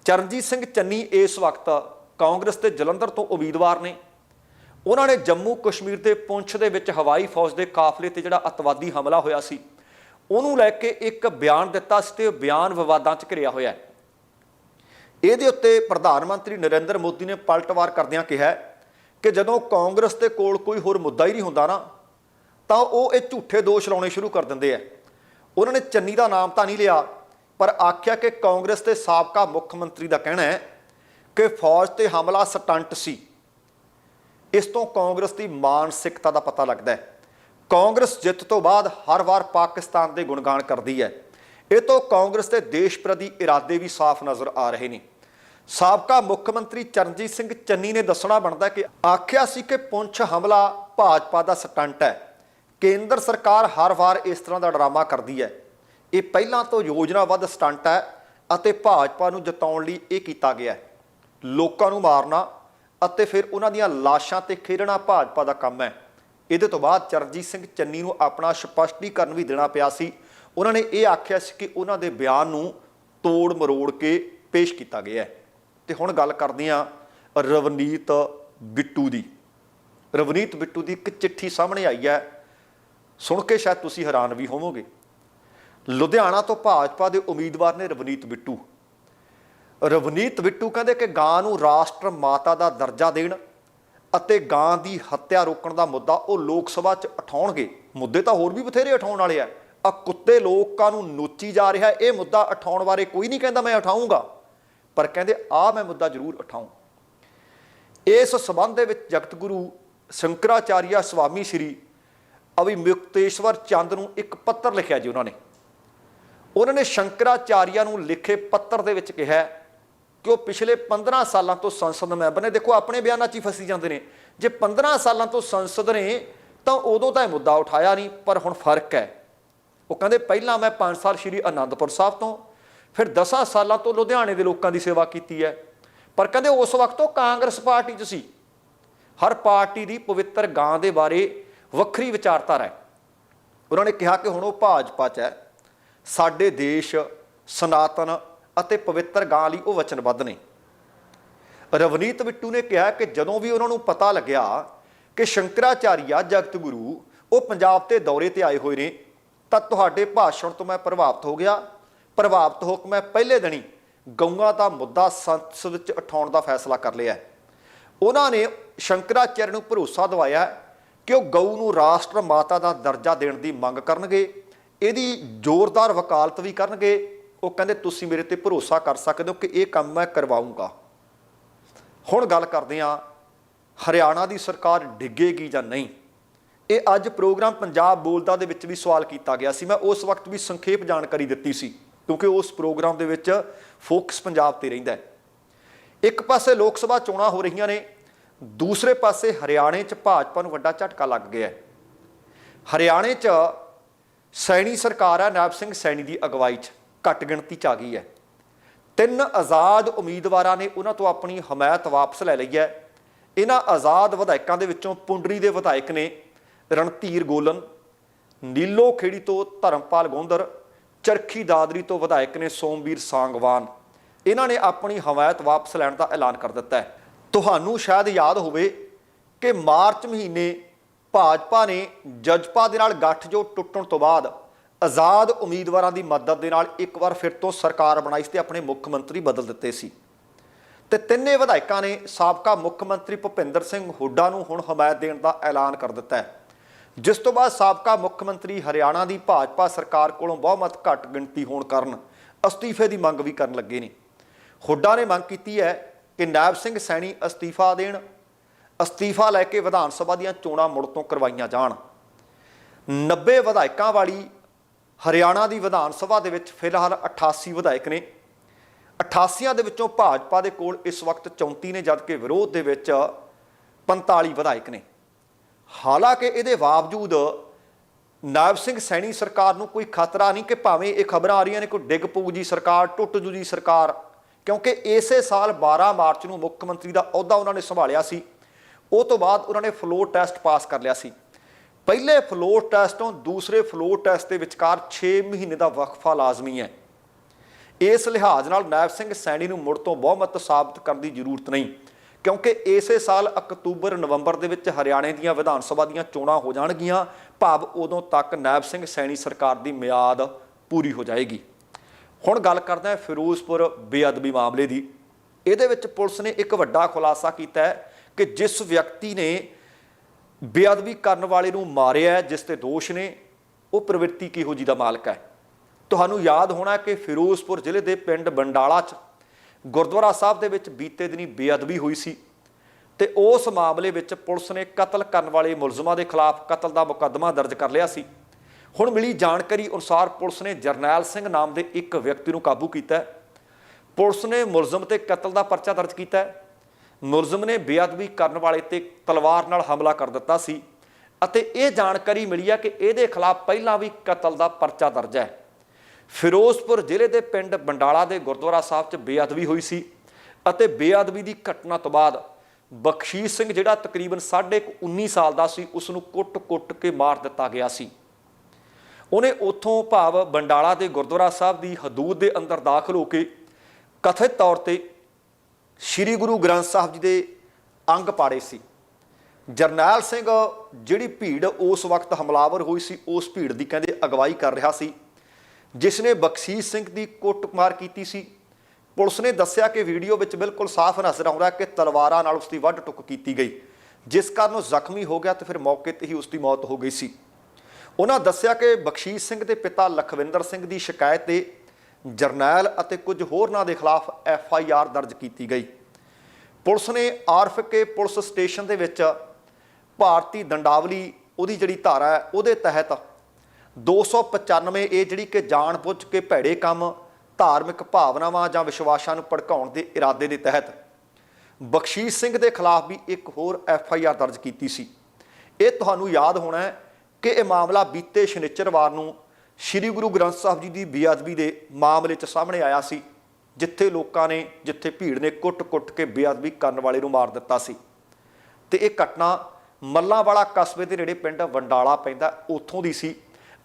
ਚਰਨਜੀਤ ਸਿੰਘ ਚੰਨੀ ਇਸ ਵਕਤ ਕਾਂਗਰਸ ਤੇ ਜਲੰਧਰ ਤੋਂ ਉਮੀਦਵਾਰ ਨੇ। ਉਹਨਾਂ ਨੇ ਜੰਮੂ ਕਸ਼ਮੀਰ ਦੇ ਪੁੰਛ ਦੇ ਵਿੱਚ ਹਵਾਈ ਫੌਜ ਦੇ ਕਾਫਲੇ ਤੇ ਜਿਹੜਾ ਅਤਵਾਦੀ ਹਮਲਾ ਹੋਇਆ ਸੀ, ਉਹਨੂੰ ਲੈ ਕੇ ਇੱਕ ਬਿਆਨ ਦਿੱਤਾ ਸੀ ਤੇ ਉਹ ਬਿਆਨ ਵਿਵਾਦਾਂ 'ਚ ਘਿਰਿਆ ਹੋਇਆ ਹੈ। ਇਹਦੇ ਉੱਤੇ ਪ੍ਰਧਾਨ ਮੰਤਰੀ ਨਰਿੰਦਰ ਮੋਦੀ ਨੇ ਪਲਟਵਾਰ ਕਰਦਿਆਂ ਕਿਹਾ ਕਿ ਜਦੋਂ ਕਾਂਗਰਸ ਦੇ ਕੋਲ ਕੋਈ ਹੋਰ ਮੁੱਦਾ ਹੀ ਨਹੀਂ ਹੁੰਦਾ ਨਾ, ਤਾਂ ਉਹ ਇਹ ਝੂਠੇ ਦੋਸ਼ ਲਾਉਣੇ ਸ਼ੁਰੂ ਕਰ ਦਿੰਦੇ ਆ ਉਹਨਾਂ ਨੇ ਚੰਨੀ ਦਾ ਨਾਮ ਤਾਂ ਨਹੀਂ ਲਿਆ, ਪਰ ਆਖਿਆ ਕਿ ਕਾਂਗਰਸ ਦੇ ਸਾਬਕਾ ਮੁੱਖ ਮੰਤਰੀ ਦਾ ਕਹਿਣਾ ਹੈ ਕਿ ਫੌਜ ਤੇ ਹਮਲਾ ਸਟੰਟ ਸੀ। ਇਸ ਤੋਂ ਕਾਂਗਰਸ ਦੀ ਮਾਨਸਿਕਤਾ ਦਾ ਪਤਾ ਲੱਗਦਾ ਹੈ। ਕਾਂਗਰਸ ਜਿੱਤ ਤੋਂ ਬਾਅਦ ਹਰ ਵਾਰ ਪਾਕਿਸਤਾਨ ਦੇ ਗੁਣਗਾਨ ਕਰਦੀ ਹੈ। ਇਹ ਤੋਂ ਕਾਂਗਰਸ ਦੇ ਦੇਸ਼ ਪ੍ਰਤੀ ਇਰਾਦੇ ਵੀ ਸਾਫ਼ ਨਜ਼ਰ ਆ ਰਹੇ ਨੇ। ਸਾਬਕਾ ਮੁੱਖ ਮੰਤਰੀ ਚਰਨਜੀਤ ਸਿੰਘ ਚੰਨੀ ਨੇ ਦੱਸਣਾ ਬਣਦਾ ਕਿ ਆਖਿਆ ਸੀ ਕਿ ਪੁੰਛ ਹਮਲਾ ਭਾਜਪਾ ਦਾ ਸਟੰਟ ਹੈ। ਕੇਂਦਰ ਸਰਕਾਰ ਹਰ ਵਾਰ ਇਸ ਤਰ੍ਹਾਂ ਦਾ ਡਰਾਮਾ ਕਰਦੀ ਹੈ। ਇਹ ਪਹਿਲਾਂ ਤੋਂ ਯੋਜਨਾਬੱਧ ਸਟੰਟ ਹੈ ਅਤੇ ਭਾਜਪਾ ਨੂੰ ਜਿਤਾਉਣ ਲਈ ਇਹ ਕੀਤਾ ਗਿਆ ਹੈ। ਲੋਕਾਂ ਨੂੰ ਮਾਰਨਾ ਅਤੇ ਫਿਰ ਉਹਨਾਂ ਦੀਆਂ ਲਾਸ਼ਾਂ ਤੇ ਖੇਡਣਾ ਭਾਜਪਾ ਦਾ ਕੰਮ ਹੈ। ਇਹਦੇ ਤੋਂ ਬਾਅਦ ਚਰਨਜੀਤ ਸਿੰਘ ਚੰਨੀ ਨੂੰ ਆਪਣਾ ਸਪਸ਼ਟੀਕਰਨ ਵੀ ਦੇਣਾ ਪਿਆ ਸੀ। ਉਹਨਾਂ ਨੇ ਇਹ ਆਖਿਆ ਸੀ ਕਿ ਉਹਨਾਂ ਦੇ ਬਿਆਨ ਨੂੰ ਤੋੜ ਮਰੋੜ ਕੇ ਪੇਸ਼ ਕੀਤਾ ਗਿਆ ਹੈ। ਤੇ ਹੁਣ ਗੱਲ ਕਰਦੇ ਹਾਂ ਰਵਨੀਤ ਬਿੱਟੂ ਦੀ। ਰਵਨੀਤ ਬਿੱਟੂ ਦੀ ਇੱਕ ਚਿੱਠੀ ਸਾਹਮਣੇ ਆਈ ਹੈ। ਸੁਣ ਕੇ ਸ਼ਾਇਦ ਤੁਸੀਂ ਹੈਰਾਨ ਵੀ ਹੋਵੋਗੇ। ਲੁਧਿਆਣਾ ਤੋਂ ਭਾਜਪਾ ਦੇ ਉਮੀਦਵਾਰ ਨੇ ਰਵਨੀਤ ਬਿੱਟੂ ਰਵਨੀਤ ਬਿੱਟੂ ਕਹਿੰਦੇ ਕਿ ਗਾਂ ਨੂੰ ਰਾਸ਼ਟਰ ਮਾਤਾ ਦਾ ਦਰਜਾ ਦੇਣ ਅਤੇ ਗਾਂ ਦੀ ਹੱਤਿਆ ਰੋਕਣ ਦਾ ਮੁੱਦਾ ਉਹ ਲੋਕ ਸਭਾ 'ਚ ਉਠਾਉਣਗੇ। ਮੁੱਦੇ ਤਾਂ ਹੋਰ ਵੀ ਬਥੇਰੇ ਉਠਾਉਣ ਵਾਲੇ ਆ। ਆ ਕੁੱਤੇ ਲੋਕਾਂ ਨੂੰ ਨੋਚੀ ਜਾ ਰਿਹਾ ਇਹ ਮੁੱਦਾ ਉਠਾਉਣ ਬਾਰੇ ਕੋਈ ਨਹੀਂ ਕਹਿੰਦਾ ਮੈਂ ਉਠਾਊਂਗਾ। ਪਰ ਕਹਿੰਦੇ ਆ ਮੈਂ ਮੁੱਦਾ ਜ਼ਰੂਰ ਉਠਾਊਂ। ਇਸ ਸਬੰਧ ਦੇ ਵਿੱਚ ਜਗਤ ਗੁਰੂ ਸ਼ੰਕਰਾਚਾਰੀਆ ਸਵਾਮੀ ਸ਼੍ਰੀ ਅਭਿਮੁਕਤੇਸ਼ਵਰ ਚੰਦ ਨੂੰ ਇੱਕ ਪੱਤਰ ਲਿਖਿਆ ਜੀ ਉਹਨਾਂ ਨੇ। ਉਹਨਾਂ ਨੇ ਸ਼ੰਕਰਾਚਾਰੀਆ ਨੂੰ ਲਿਖੇ ਪੱਤਰ ਦੇ ਵਿੱਚ ਕਿਹਾ ਕਿ ਉਹ ਪਿਛਲੇ 15 ਸਾਲਾਂ ਤੋਂ ਸੰਸਦ ਮੈਂਬਰ ਨੇ। ਦੇਖੋ, ਆਪਣੇ ਬਿਆਨਾਂ 'ਚ ਹੀ ਫਸੀ ਜਾਂਦੇ ਨੇ। ਜੇ 15 ਸਾਲਾਂ ਤੋਂ ਸੰਸਦ ਨੇ, ਤਾਂ ਉਦੋਂ ਤਾਂ ਇਹ ਮੁੱਦਾ ਉਠਾਇਆ ਨਹੀਂ, ਪਰ ਹੁਣ ਫ਼ਰਕ ਹੈ। ਉਹ ਕਹਿੰਦੇ, ਪਹਿਲਾਂ ਮੈਂ 5 ਸਾਲ ਸ਼੍ਰੀ ਅਨੰਦਪੁਰ ਸਾਹਿਬ ਤੋਂ, ਫਿਰ 10 ਸਾਲਾਂ ਤੋਂ ਲੁਧਿਆਣੇ ਦੇ ਲੋਕਾਂ ਦੀ ਸੇਵਾ ਕੀਤੀ ਹੈ। ਪਰ ਕਹਿੰਦੇ, ਉਸ ਵਕਤ ਉਹ ਕਾਂਗਰਸ ਪਾਰਟੀ 'ਚ ਸੀ। ਹਰ ਪਾਰਟੀ ਦੀ ਪਵਿੱਤਰ ਗਾਂ ਦੇ ਬਾਰੇ ਵੱਖਰੀ ਵਿਚਾਰਧਾਰਾ ਹੈ। ਉਹਨਾਂ ਨੇ ਕਿਹਾ ਕਿ ਹੁਣ ਉਹ ਭਾਜਪਾ 'ਚ ਹੈ। ਸਾਡੇ ਦੇਸ਼ ਸਨਾਤਨ ਅਤੇ ਪਵਿੱਤਰ ਗਾਂ ਲਈ ਉਹ ਵਚਨਬੱਧ ਨੇ। ਰਵਨੀਤ ਬਿੱਟੂ ਨੇ ਕਿਹਾ ਕਿ ਜਦੋਂ ਵੀ ਉਹਨਾਂ ਨੂੰ ਪਤਾ ਲੱਗਿਆ ਕਿ ਸ਼ੰਕਰਾਚਾਰੀਆ ਜਗਤ ਗੁਰੂ ਉਹ ਪੰਜਾਬ ਤੇ ਦੌਰੇ ਤੇ ਆਏ ਹੋਏ ਨੇ, ਤਾਂ ਤੁਹਾਡੇ ਭਾਸ਼ਣ ਤੋਂ ਮੈਂ ਪ੍ਰਭਾਵਿਤ ਹੋ ਗਿਆ। ਪ੍ਰਭਾਵਿਤ ਹੋ ਕੇ ਮੈਂ ਪਹਿਲੇ ਦਿਨੀ ਗਊਆਂ ਦਾ ਮੁੱਦਾ ਸੰਸਦ ਵਿੱਚ ਉਠਾਉਣ ਦਾ ਫੈਸਲਾ ਕਰ ਲਿਆ ਉਹਨਾਂ ਨੇ ਸ਼ੰਕਰਾਚਾਰਿਆ ਨੂੰ ਭਰੋਸਾ ਦਿਵਾਇਆ ਕਿ ਉਹ ਗਊ ਨੂੰ ਰਾਸ਼ਟਰ ਮਾਤਾ ਦਾ ਦਰਜਾ ਦੇਣ ਦੀ ਮੰਗ ਕਰਨਗੇ, ਇਹਦੀ ਜ਼ੋਰਦਾਰ ਵਕਾਲਤ ਵੀ ਕਰਨਗੇ ਉਹ ਕਹਿੰਦੇ, ਤੁਸੀਂ ਮੇਰੇ ਤੇ ਭਰੋਸਾ ਕਰ ਸਕਦੇ ਹੋ ਕਿ ਇਹ ਕੰਮ ਮੈਂ ਕਰਵਾਉਂਗਾ। ਹੁਣ ਗੱਲ ਕਰਦੇ ਹਾਂ, ਹਰਿਆਣਾ ਦੀ ਸਰਕਾਰ ਡਿੱਗੇਗੀ ਜਾਂ ਨਹੀਂ? ਇਹ ਅੱਜ ਪ੍ਰੋਗਰਾਮ ਪੰਜਾਬ ਬੋਲਦਾ ਦੇ ਵਿੱਚ ਵੀ ਸਵਾਲ ਕੀਤਾ ਗਿਆ ਸੀ। ਮੈਂ ਉਸ ਵਕਤ ਵੀ ਸੰਖੇਪ ਜਾਣਕਾਰੀ ਦਿੱਤੀ ਸੀ, ਕਿਉਂਕਿ ਉਸ ਪ੍ਰੋਗਰਾਮ ਦੇ ਵਿੱਚ ਫੋਕਸ ਪੰਜਾਬ ਤੇ ਰਹਿੰਦਾ ਹੈ। ਇੱਕ ਪਾਸੇ ਲੋਕ ਸਭਾ ਚੋਣਾਂ ਹੋ ਰਹੀਆਂ ਨੇ, ਦੂਸਰੇ ਪਾਸੇ ਹਰਿਆਣੇ 'ਚ ਭਾਜਪਾ ਨੂੰ ਵੱਡਾ ਝਟਕਾ ਲੱਗ ਗਿਆ ਹਰਿਆਣੇ 'ਚ ਸੈਣੀ ਸਰਕਾਰ ਹੈ ਨਾਇਬ ਸਿੰਘ ਸੈਣੀ ਦੀ ਅਗਵਾਈ 'ਚ। ਘੱਟ ਗਿਣਤੀ 'ਚ ਆ ਗਈ ਹੈ। ਤਿੰਨ ਆਜ਼ਾਦ ਉਮੀਦਵਾਰਾਂ ਨੇ ਉਹਨਾਂ ਤੋਂ ਆਪਣੀ ਹਮਾਇਤ ਵਾਪਸ ਲੈ ਲਈ ਹੈ। ਇਹਨਾਂ ਆਜ਼ਾਦ ਵਿਧਾਇਕਾਂ ਦੇ ਵਿੱਚੋਂ ਪੁੰਡਰੀ ਦੇ ਵਿਧਾਇਕ ਨੇ ਰਣਧੀਰ ਗੋਲਨ, ਨੀਲੋ ਖੇੜੀ ਤੋਂ ਧਰਮਪਾਲ ਗੋਂਦਰ, ਚਰਖੀ ਦਾਦਰੀ ਤੋਂ ਵਿਧਾਇਕ ਨੇ ਸੋਮਵੀਰ ਸਾਂਗਵਾਨ। ਇਹਨਾਂ ਨੇ ਆਪਣੀ ਹਮਾਇਤ ਵਾਪਸ ਲੈਣ ਦਾ ਐਲਾਨ ਕਰ ਦਿੱਤਾ ਹੈ। ਤੁਹਾਨੂੰ ਸ਼ਾਇਦ ਯਾਦ ਹੋਵੇ ਕਿ ਮਾਰਚ ਮਹੀਨੇ ਭਾਜਪਾ ਨੇ ਜਜਪਾ ਦੇ ਨਾਲ ਗੱਠਜੋੜ ਟੁੱਟਣ ਤੋਂ ਬਾਅਦ ਆਜ਼ਾਦ ਉਮੀਦਵਾਰਾਂ ਦੀ ਮਦਦ ਦੇ ਨਾਲ ਇੱਕ ਵਾਰ ਫਿਰ ਤੋਂ ਸਰਕਾਰ ਬਣਾਈ ਸੀ ਤੇ ਆਪਣੇ ਮੁੱਖ ਮੰਤਰੀ ਬਦਲ ਦਿੱਤੇ ਸੀ। ਤੇ ਤਿੰਨੇ ਵਿਧਾਇਕਾਂ ਨੇ ਸਾਬਕਾ ਮੁੱਖ ਮੰਤਰੀ ਭੁਪਿੰਦਰ ਸਿੰਘ ਹੁੱਡਾ ਨੂੰ ਹੁਣ ਹਮਾਇਤ ਦੇਣ ਦਾ ਐਲਾਨ ਕਰ ਦਿੱਤਾ ਹੈ। ਜਿਸ ਤੋਂ ਬਾਅਦ ਸਾਬਕਾ ਮੁੱਖ ਮੰਤਰੀ ਹਰਿਆਣਾ ਦੀ ਭਾਜਪਾ ਸਰਕਾਰ ਕੋਲੋਂ ਬਹੁਮਤ ਘੱਟ ਗਿਣਤੀ ਹੋਣ ਕਾਰਨ ਅਸਤੀਫੇ ਦੀ ਮੰਗ ਵੀ ਕਰਨ ਲੱਗੇ ਨੇ। ਹੁੱਡਾ ਨੇ ਮੰਗ ਕੀਤੀ ਹੈ ਕਿ ਨਾਇਬ ਸਿੰਘ ਸੈਣੀ ਅਸਤੀਫਾ ਦੇਣ, ਅਸਤੀਫਾ ਲੈ ਕੇ ਵਿਧਾਨ ਸਭਾ ਦੀਆਂ ਚੋਣਾਂ ਮੁੜ ਤੋਂ ਕਰਵਾਈਆਂ ਜਾਣ। 90 ਵਿਧਾਇਕਾਂ ਵਾਲੀ ਹਰਿਆਣਾ ਦੀ ਵਿਧਾਨ ਸਭਾ ਦੇ ਵਿੱਚ ਫਿਲਹਾਲ 88 ਵਿਧਾਇਕ ਨੇ। 88 ਦੇ ਵਿੱਚੋਂ ਭਾਜਪਾ ਦੇ ਕੋਲ ਇਸ ਵਕਤ 34 ਨੇ, ਜਦਕਿ ਵਿਰੋਧ ਦੇ ਵਿੱਚ 45 ਵਿਧਾਇਕ ਨੇ। ਹਾਲਾਂਕਿ ਇਹਦੇ ਬਾਵਜੂਦ ਨਾਇਬ ਸਿੰਘ ਸੈਣੀ ਸਰਕਾਰ ਨੂੰ ਕੋਈ ਖਤਰਾ ਨਹੀਂ ਕਿ ਭਾਵੇਂ ਇਹ ਖਬਰਾਂ ਆ ਰਹੀਆਂ ਨੇ, ਕੋਈ ਡਿੱਗ ਪਊ ਜੀ ਸਰਕਾਰ, ਟੁੱਟ ਜੂ ਜੀ ਸਰਕਾਰ, ਕਿਉਂਕਿ ਇਸੇ ਸਾਲ 12 ਮਾਰਚ ਨੂੰ ਮੁੱਖ ਮੰਤਰੀ ਦਾ ਅਹੁਦਾ ਉਹਨਾਂ ਨੇ ਸੰਭਾਲਿਆ ਸੀ। ਉਹ ਤੋਂ ਬਾਅਦ ਉਹਨਾਂ ਨੇ ਫਲੋਰ ਟੈਸਟ ਪਾਸ ਕਰ ਲਿਆ ਸੀ। ਪਹਿਲੇ ਫਲੋਰ ਟੈਸਟ ਤੋਂ ਦੂਸਰੇ ਫਲੋਰ ਟੈਸਟ ਦੇ ਵਿਚਕਾਰ 6 ਮਹੀਨੇ ਦਾ ਵਕਫਾ ਲਾਜ਼ਮੀ ਹੈ। ਇਸ ਲਿਹਾਜ਼ ਨਾਲ ਨਾਇਬ ਸਿੰਘ ਸੈਣੀ ਨੂੰ ਮੁੜ ਤੋਂ ਬਹੁਮਤ ਸਾਬਤ ਕਰਨ ਦੀ ਜ਼ਰੂਰਤ ਨਹੀਂ, ਕਿਉਂਕਿ ਇਸੇ ਸਾਲ ਅਕਤੂਬਰ, ਨਵੰਬਰ ਦੇ ਵਿੱਚ ਹਰਿਆਣੇ ਦੀਆਂ ਵਿਧਾਨ ਸਭਾ ਦੀਆਂ ਚੋਣਾਂ ਹੋ ਜਾਣਗੀਆਂ, ਭਾਵ ਉਦੋਂ ਤੱਕ ਨਾਇਬ ਸਿੰਘ ਸੈਣੀ ਸਰਕਾਰ ਦੀ ਮਿਆਦ ਪੂਰੀ ਹੋ ਜਾਏਗੀ। ਹੁਣ ਗੱਲ ਕਰਦੇ ਹਾਂ ਫਿਰੋਜ਼ਪੁਰ ਬੇਅਦਬੀ ਮਾਮਲੇ ਦੀ। ਇਹਦੇ ਵਿੱਚ ਪੁਲਿਸ ਨੇ ਇੱਕ ਵੱਡਾ ਖੁਲਾਸਾ ਕੀਤਾ ਹੈ ਕਿ ਜਿਸ ਵਿਅਕਤੀ ਨੇ ਬੇਅਦਬੀ ਕਰਨ ਵਾਲੇ ਨੂੰ ਮਾਰਿਆ ਜਿਸ ਤੇ ਦੋਸ਼ ਨੇ, ਉਹ ਪ੍ਰਵਿਰਤੀ ਕਿਹੋ ਜੀ ਦਾ ਮਾਲਕ ਹੈ? ਤੁਹਾਨੂੰ ਯਾਦ ਹੋਣਾ ਕਿ ਫਿਰੋਜ਼ਪੁਰ ਜ਼ਿਲ੍ਹੇ ਦੇ ਪਿੰਡ ਬੰਡਾਲਾ 'ਚ ਗੁਰਦੁਆਰਾ ਸਾਹਿਬ ਦੇ ਵਿੱਚ ਬੀਤੇ ਦਿਨੀ ਬੇਅਦਬੀ ਹੋਈ ਸੀ ਤੇ ਉਸ ਮਾਮਲੇ ਵਿੱਚ ਪੁਲਿਸ ਨੇ ਕਤਲ ਕਰਨ ਵਾਲੇ ਮੁਲਜ਼ਮਾਂ ਦੇ ਖਿਲਾਫ ਕਤਲ ਦਾ ਮੁਕੱਦਮਾ ਦਰਜ ਕਰ ਲਿਆ ਸੀ। ਹੁਣ ਮਿਲੀ ਜਾਣਕਾਰੀ ਅਨੁਸਾਰ ਪੁਲਿਸ ਨੇ ਜਰਨੈਲ ਸਿੰਘ ਨਾਮ ਦੇ ਇੱਕ ਵਿਅਕਤੀ ਨੂੰ ਕਾਬੂ ਕੀਤਾ ਪੁਲਿਸ ਨੇ ਮੁਲਜ਼ਮ ਤੇ ਕਤਲ ਦਾ ਪਰਚਾ ਦਰਜ ਕੀਤਾ ਹੈ। ਮੁਲਜ਼ਮ ਨੇ ਬੇਅਦਬੀ ਕਰਨ ਵਾਲੇ ਤੇ ਤਲਵਾਰ ਨਾਲ ਹਮਲਾ ਕਰ ਦਿੱਤਾ ਸੀ ਅਤੇ ਇਹ ਜਾਣਕਾਰੀ ਮਿਲੀ ਹੈ ਕਿ ਇਹਦੇ ਖਿਲਾਫ ਪਹਿਲਾਂ ਵੀ ਕਤਲ ਦਾ ਪਰਚਾ ਦਰਜ ਹੈ। ਫਿਰੋਜ਼ਪੁਰ ਜ਼ਿਲ੍ਹੇ ਦੇ ਪਿੰਡ ਬੰਡਾਲਾ ਦੇ ਗੁਰਦੁਆਰਾ ਸਾਹਿਬ 'ਚ ਬੇਅਦਬੀ ਹੋਈ ਸੀ ਅਤੇ ਬੇਅਦਬੀ ਦੀ ਘਟਨਾ ਤੋਂ ਬਾਅਦ ਬਖਸ਼ੀਸ਼ ਸਿੰਘ ਜਿਹੜਾ ਤਕਰੀਬਨ 19 ਸਾਲ ਦਾ ਸੀ ਉਸ ਨੂੰ ਕੁੱਟ-ਕੁੱਟ ਕੇ ਮਾਰ ਦਿੱਤਾ ਗਿਆ ਸੀ। ਉਹਨੇ ਉੱਥੋਂ ਭਾਵ ਬੰਡਾਲਾ ਦੇ ਗੁਰਦੁਆਰਾ ਸਾਹਿਬ ਦੀ ਹਦੂਦ ਦੇ ਅੰਦਰ ਦਾਖਲ ਹੋ ਕੇ ਕਥਿਤ ਤੌਰ ਤੇ ਸ੍ਰੀ ਗੁਰੂ ਗ੍ਰੰਥ ਸਾਹਿਬ ਜੀ ਦੇ ਅੰਗ ਪਾੜੇ ਸੀ। ਜਰਨੈਲ ਸਿੰਘ ਜਿਹੜੀ ਭੀੜ ਉਸ ਵਕਤ ਹਮਲਾਵਰ ਹੋਈ ਸੀ, ਉਸ ਭੀੜ ਦੀ ਕਹਿੰਦੇ ਅਗਵਾਈ ਕਰ ਰਿਹਾ ਸੀ। ਜਿਸ ਨੇ ਬਖਸ਼ੀਸ਼ ਸਿੰਘ ਦੀ ਕੁੱਟਮਾਰ ਕੀਤੀ ਸੀ। ਪੁਲਿਸ ਨੇ ਦੱਸਿਆ ਕਿ ਵੀਡੀਓ ਵਿੱਚ ਬਿਲਕੁਲ ਸਾਫ਼ ਨਜ਼ਰ ਆਉਂਦਾ ਕਿ ਤਲਵਾਰਾਂ ਨਾਲ ਉਸ ਦੀ ਵੱਢ ਟੁੱਕ ਕੀਤੀ ਗਈ। ਜਿਸ ਕਾਰਨ ਉਹ ਜ਼ਖਮੀ ਹੋ ਗਿਆ ਤੇ ਫਿਰ ਮੌਕੇ ਤੇ ਹੀ ਉਸ ਦੀ ਮੌਤ ਹੋ ਗਈ ਸੀ। ਉਹਨਾਂ ਦੱਸਿਆ ਕਿ ਬਖਸ਼ੀਸ਼ ਸਿੰਘ ਦੇ ਪਿਤਾ ਲਖਵਿੰਦਰ ਸਿੰਘ ਦੀ ਸ਼ਿਕਾਇਤ ਤੇ ਜਰਨੈਲ ਅਤੇ ਕੁਝ ਹੋਰਨਾਂ ਦੇ ਖਿਲਾਫ ਐਫ ਆਈ ਆਰ ਦਰਜ ਕੀਤੀ ਗਈ। ਪੁਲਿਸ ਨੇ ਆਰਫਕੇ ਪੁਲਿਸ ਸਟੇਸ਼ਨ ਦੇ ਵਿੱਚ ਭਾਰਤੀ ਦੰਡਾਵਲੀ ਉਹਦੀ ਜਿਹੜੀ ਧਾਰਾ ਹੈ, ਉਹਦੇ ਤਹਿਤ 295 ਇਹ ਜਿਹੜੀ ਕਿ ਜਾਣਬੁੱਝ ਕੇ ਭੈੜੇ ਕੰਮ, ਧਾਰਮਿਕ ਭਾਵਨਾਵਾਂ ਜਾਂ ਵਿਸ਼ਵਾਸਾਂ ਨੂੰ ਭੜਕਾਉਣ ਦੇ ਇਰਾਦੇ ਦੇ ਤਹਿਤ ਬਖਸ਼ੀਸ਼ ਸਿੰਘ ਦੇ ਖਿਲਾਫ ਵੀ ਇੱਕ ਹੋਰ ਐਫ ਆਈ ਆਰ ਦਰਜ ਕੀਤੀ ਸੀ। ਇਹ ਤੁਹਾਨੂੰ ਯਾਦ ਹੋਣਾ ਹੈ ਕਿ ਇਹ ਮਾਮਲਾ ਬੀਤੇ ਸ਼ਨੀਚਰਵਾਰ ਨੂੰ ਸ੍ਰੀ ਗੁਰੂ ਗ੍ਰੰਥ ਸਾਹਿਬ ਜੀ ਦੀ ਬੇਅਦਬੀ ਦੇ ਮਾਮਲੇ 'ਚ ਸਾਹਮਣੇ ਆਇਆ ਸੀ, ਜਿੱਥੇ ਲੋਕਾਂ ਨੇ, ਜਿੱਥੇ ਭੀੜ ਨੇ ਕੁੱਟ-ਕੁੱਟ ਕੇ ਬੇਅਦਬੀ ਕਰਨ ਵਾਲੇ ਨੂੰ ਮਾਰ ਦਿੱਤਾ ਸੀ। ਤੇ ਇਹ ਘਟਨਾ ਮੱਲਾਂਵਾਲਾ ਕਸਬੇ ਦੇ ਨੇੜੇ ਪਿੰਡ ਵੰਡਾਲਾ ਪੈਂਦਾ ਉੱਥੋਂ ਦੀ ਸੀ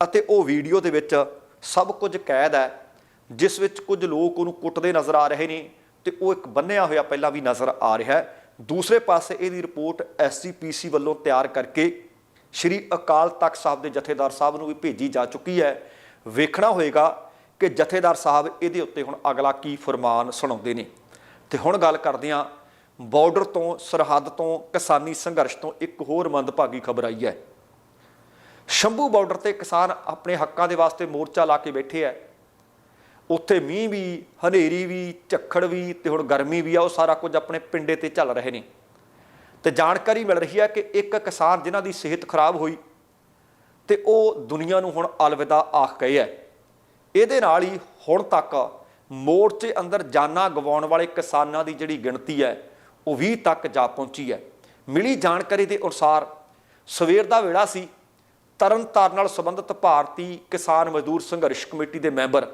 ਅਤੇ ਉਹ ਵੀਡੀਓ ਦੇ ਵਿੱਚ ਸਭ ਕੁਝ ਕੈਦ ਹੈ, ਜਿਸ ਵਿੱਚ ਕੁਝ ਲੋਕ ਉਹਨੂੰ ਕੁੱਟਦੇ ਨਜ਼ਰ ਆ ਰਹੇ ਨੇ ਤੇ ਉਹ ਇੱਕ ਬੰਨਿਆ ਹੋਇਆ ਪਹਿਲਾਂ ਵੀ ਨਜ਼ਰ ਆ ਰਿਹਾ ਹੈ। ਦੂਸਰੇ ਪਾਸੇ ਇਹਦੀ ਰਿਪੋਰਟ ਐਸਜੀਪੀਸੀ ਵੱਲੋਂ ਤਿਆਰ ਕਰਕੇ ਸ਼੍ਰੀ ਅਕਾਲ ਤਖਤ ਸਾਹਿਬ ਦੇ ਜਥੇਦਾਰ ਸਾਹਿਬ ਨੂੰ ਵੀ ਭੇਜੀ ਜਾ ਚੁੱਕੀ ਹੈ। ਵੇਖਣਾ ਹੋਏਗਾ ਕਿ ਜਥੇਦਾਰ ਸਾਹਿਬ ਇਹਦੇ ਉੱਤੇ ਹੁਣ ਅਗਲਾ ਕੀ ਫਰਮਾਨ ਸੁਣਾਉਂਦੇ ਨੇ। ਤੇ ਹੁਣ ਗੱਲ ਕਰਦੇ ਹਾਂ ਬਾਰਡਰ ਤੋਂ, ਸਰਹੱਦ ਤੋਂ, ਕਿਸਾਨੀ ਸੰਘਰਸ਼ ਤੋਂ ਇੱਕ ਹੋਰ ਮੰਦਭਾਗੀ ਖਬਰ ਆਈ ਹੈ। ਸ਼ੰਭੂ ਬਾਰਡਰ ਤੇ ਕਿਸਾਨ ਆਪਣੇ ਹੱਕਾਂ ਦੇ ਵਾਸਤੇ ਮੋਰਚਾ ਲਾ ਕੇ ਬੈਠੇ ਐ ਉੱਥੇ ਮੀਂਹ ਵੀ, ਹਨੇਰੀ ਵੀ, ਝੱਖੜ ਵੀ ਤੇ ਹੁਣ ਗਰਮੀ ਵੀ ਆ, ਉਹ ਸਾਰਾ ਕੁਝ ਆਪਣੇ ਪਿੰਡੇ ਤੇ ਚੱਲ ਰਹੇ ਨੇ। ਤੇ ਜਾਣਕਾਰੀ ਮਿਲ ਰਹੀ ਹੈ ਕਿ ਇੱਕ ਕਿਸਾਨ ਜਿਨ੍ਹਾਂ ਦੀ ਸਿਹਤ ਖਰਾਬ ਹੋਈ ਤੇ ਉਹ ਦੁਨੀਆ ਨੂੰ ਹੁਣ ਅਲਵਿਦਾ ਆਖ ਗਏ ਹੈ। ਇਹਦੇ ਨਾਲ ਹੀ ਹੁਣ ਤੱਕ ਮੋਰਚੇ ਅੰਦਰ ਜਾਨਾਂ ਗਵਾਉਣ ਵਾਲੇ ਕਿਸਾਨਾਂ ਦੀ ਜਿਹੜੀ ਗਿਣਤੀ ਹੈ, ਉਹ 20 ਤੱਕ ਜਾ ਪਹੁੰਚੀ ਹੈ। ਮਿਲੀ ਜਾਣਕਾਰੀ ਦੇ ਅਨੁਸਾਰ ਸਵੇਰ ਦਾ ਵੇਲਾ ਸੀ ਤਰਨਤਾਰਨ ਨਾਲ ਸੰਬੰਧਿਤ ਭਾਰਤੀ ਕਿਸਾਨ ਮਜ਼ਦੂਰ ਸੰਘਰਸ਼ ਕਮੇਟੀ ਦੇ ਮੈਂਬਰ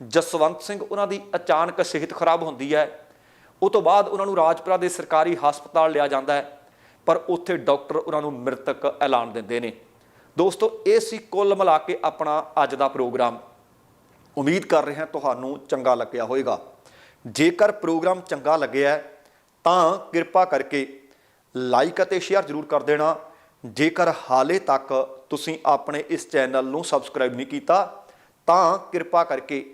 ਜਸਵੰਤ ਸਿੰਘ, ਉਹਨਾਂ ਦੀ ਅਚਾਨਕ ਸਿਹਤ ਖਰਾਬ ਹੁੰਦੀ ਹੈ। ਉਹ ਤੋਂ ਬਾਅਦ ਉਹਨਾਂ ਨੂੰ ਰਾਜਪੁਰਾ ਦੇ ਸਰਕਾਰੀ ਹਸਪਤਾਲ ਲਿਆ ਜਾਂਦਾ ਹੈ, ਪਰ ਉੱਥੇ ਡਾਕਟਰ ਉਹਨਾਂ ਨੂੰ ਮ੍ਰਿਤਕ ਐਲਾਨ ਦਿੰਦੇ ਨੇ। ਦੋਸਤੋ, ਇਹ ਸੀ ਕੁੱਲ ਮਿਲਾ ਕੇ ਆਪਣਾ ਅੱਜ ਦਾ ਪ੍ਰੋਗਰਾਮ। ਉਮੀਦ ਕਰ ਰਿਹਾ ਤੁਹਾਨੂੰ ਚੰਗਾ ਲੱਗਿਆ ਹੋਵੇਗਾ। ਜੇਕਰ ਪ੍ਰੋਗਰਾਮ ਚੰਗਾ ਲੱਗਿਆ ਤਾਂ ਕਿਰਪਾ ਕਰਕੇ ਲਾਈਕ ਅਤੇ ਸ਼ੇਅਰ ਜ਼ਰੂਰ ਕਰ ਦੇਣਾ। ਜੇਕਰ ਹਾਲੇ ਤੱਕ ਤੁਸੀਂ ਆਪਣੇ ਇਸ ਚੈਨਲ ਨੂੰ ਸਬਸਕ੍ਰਾਈਬ ਨਹੀਂ ਕੀਤਾ, ਤਾਂ ਕਿਰਪਾ ਕਰਕੇ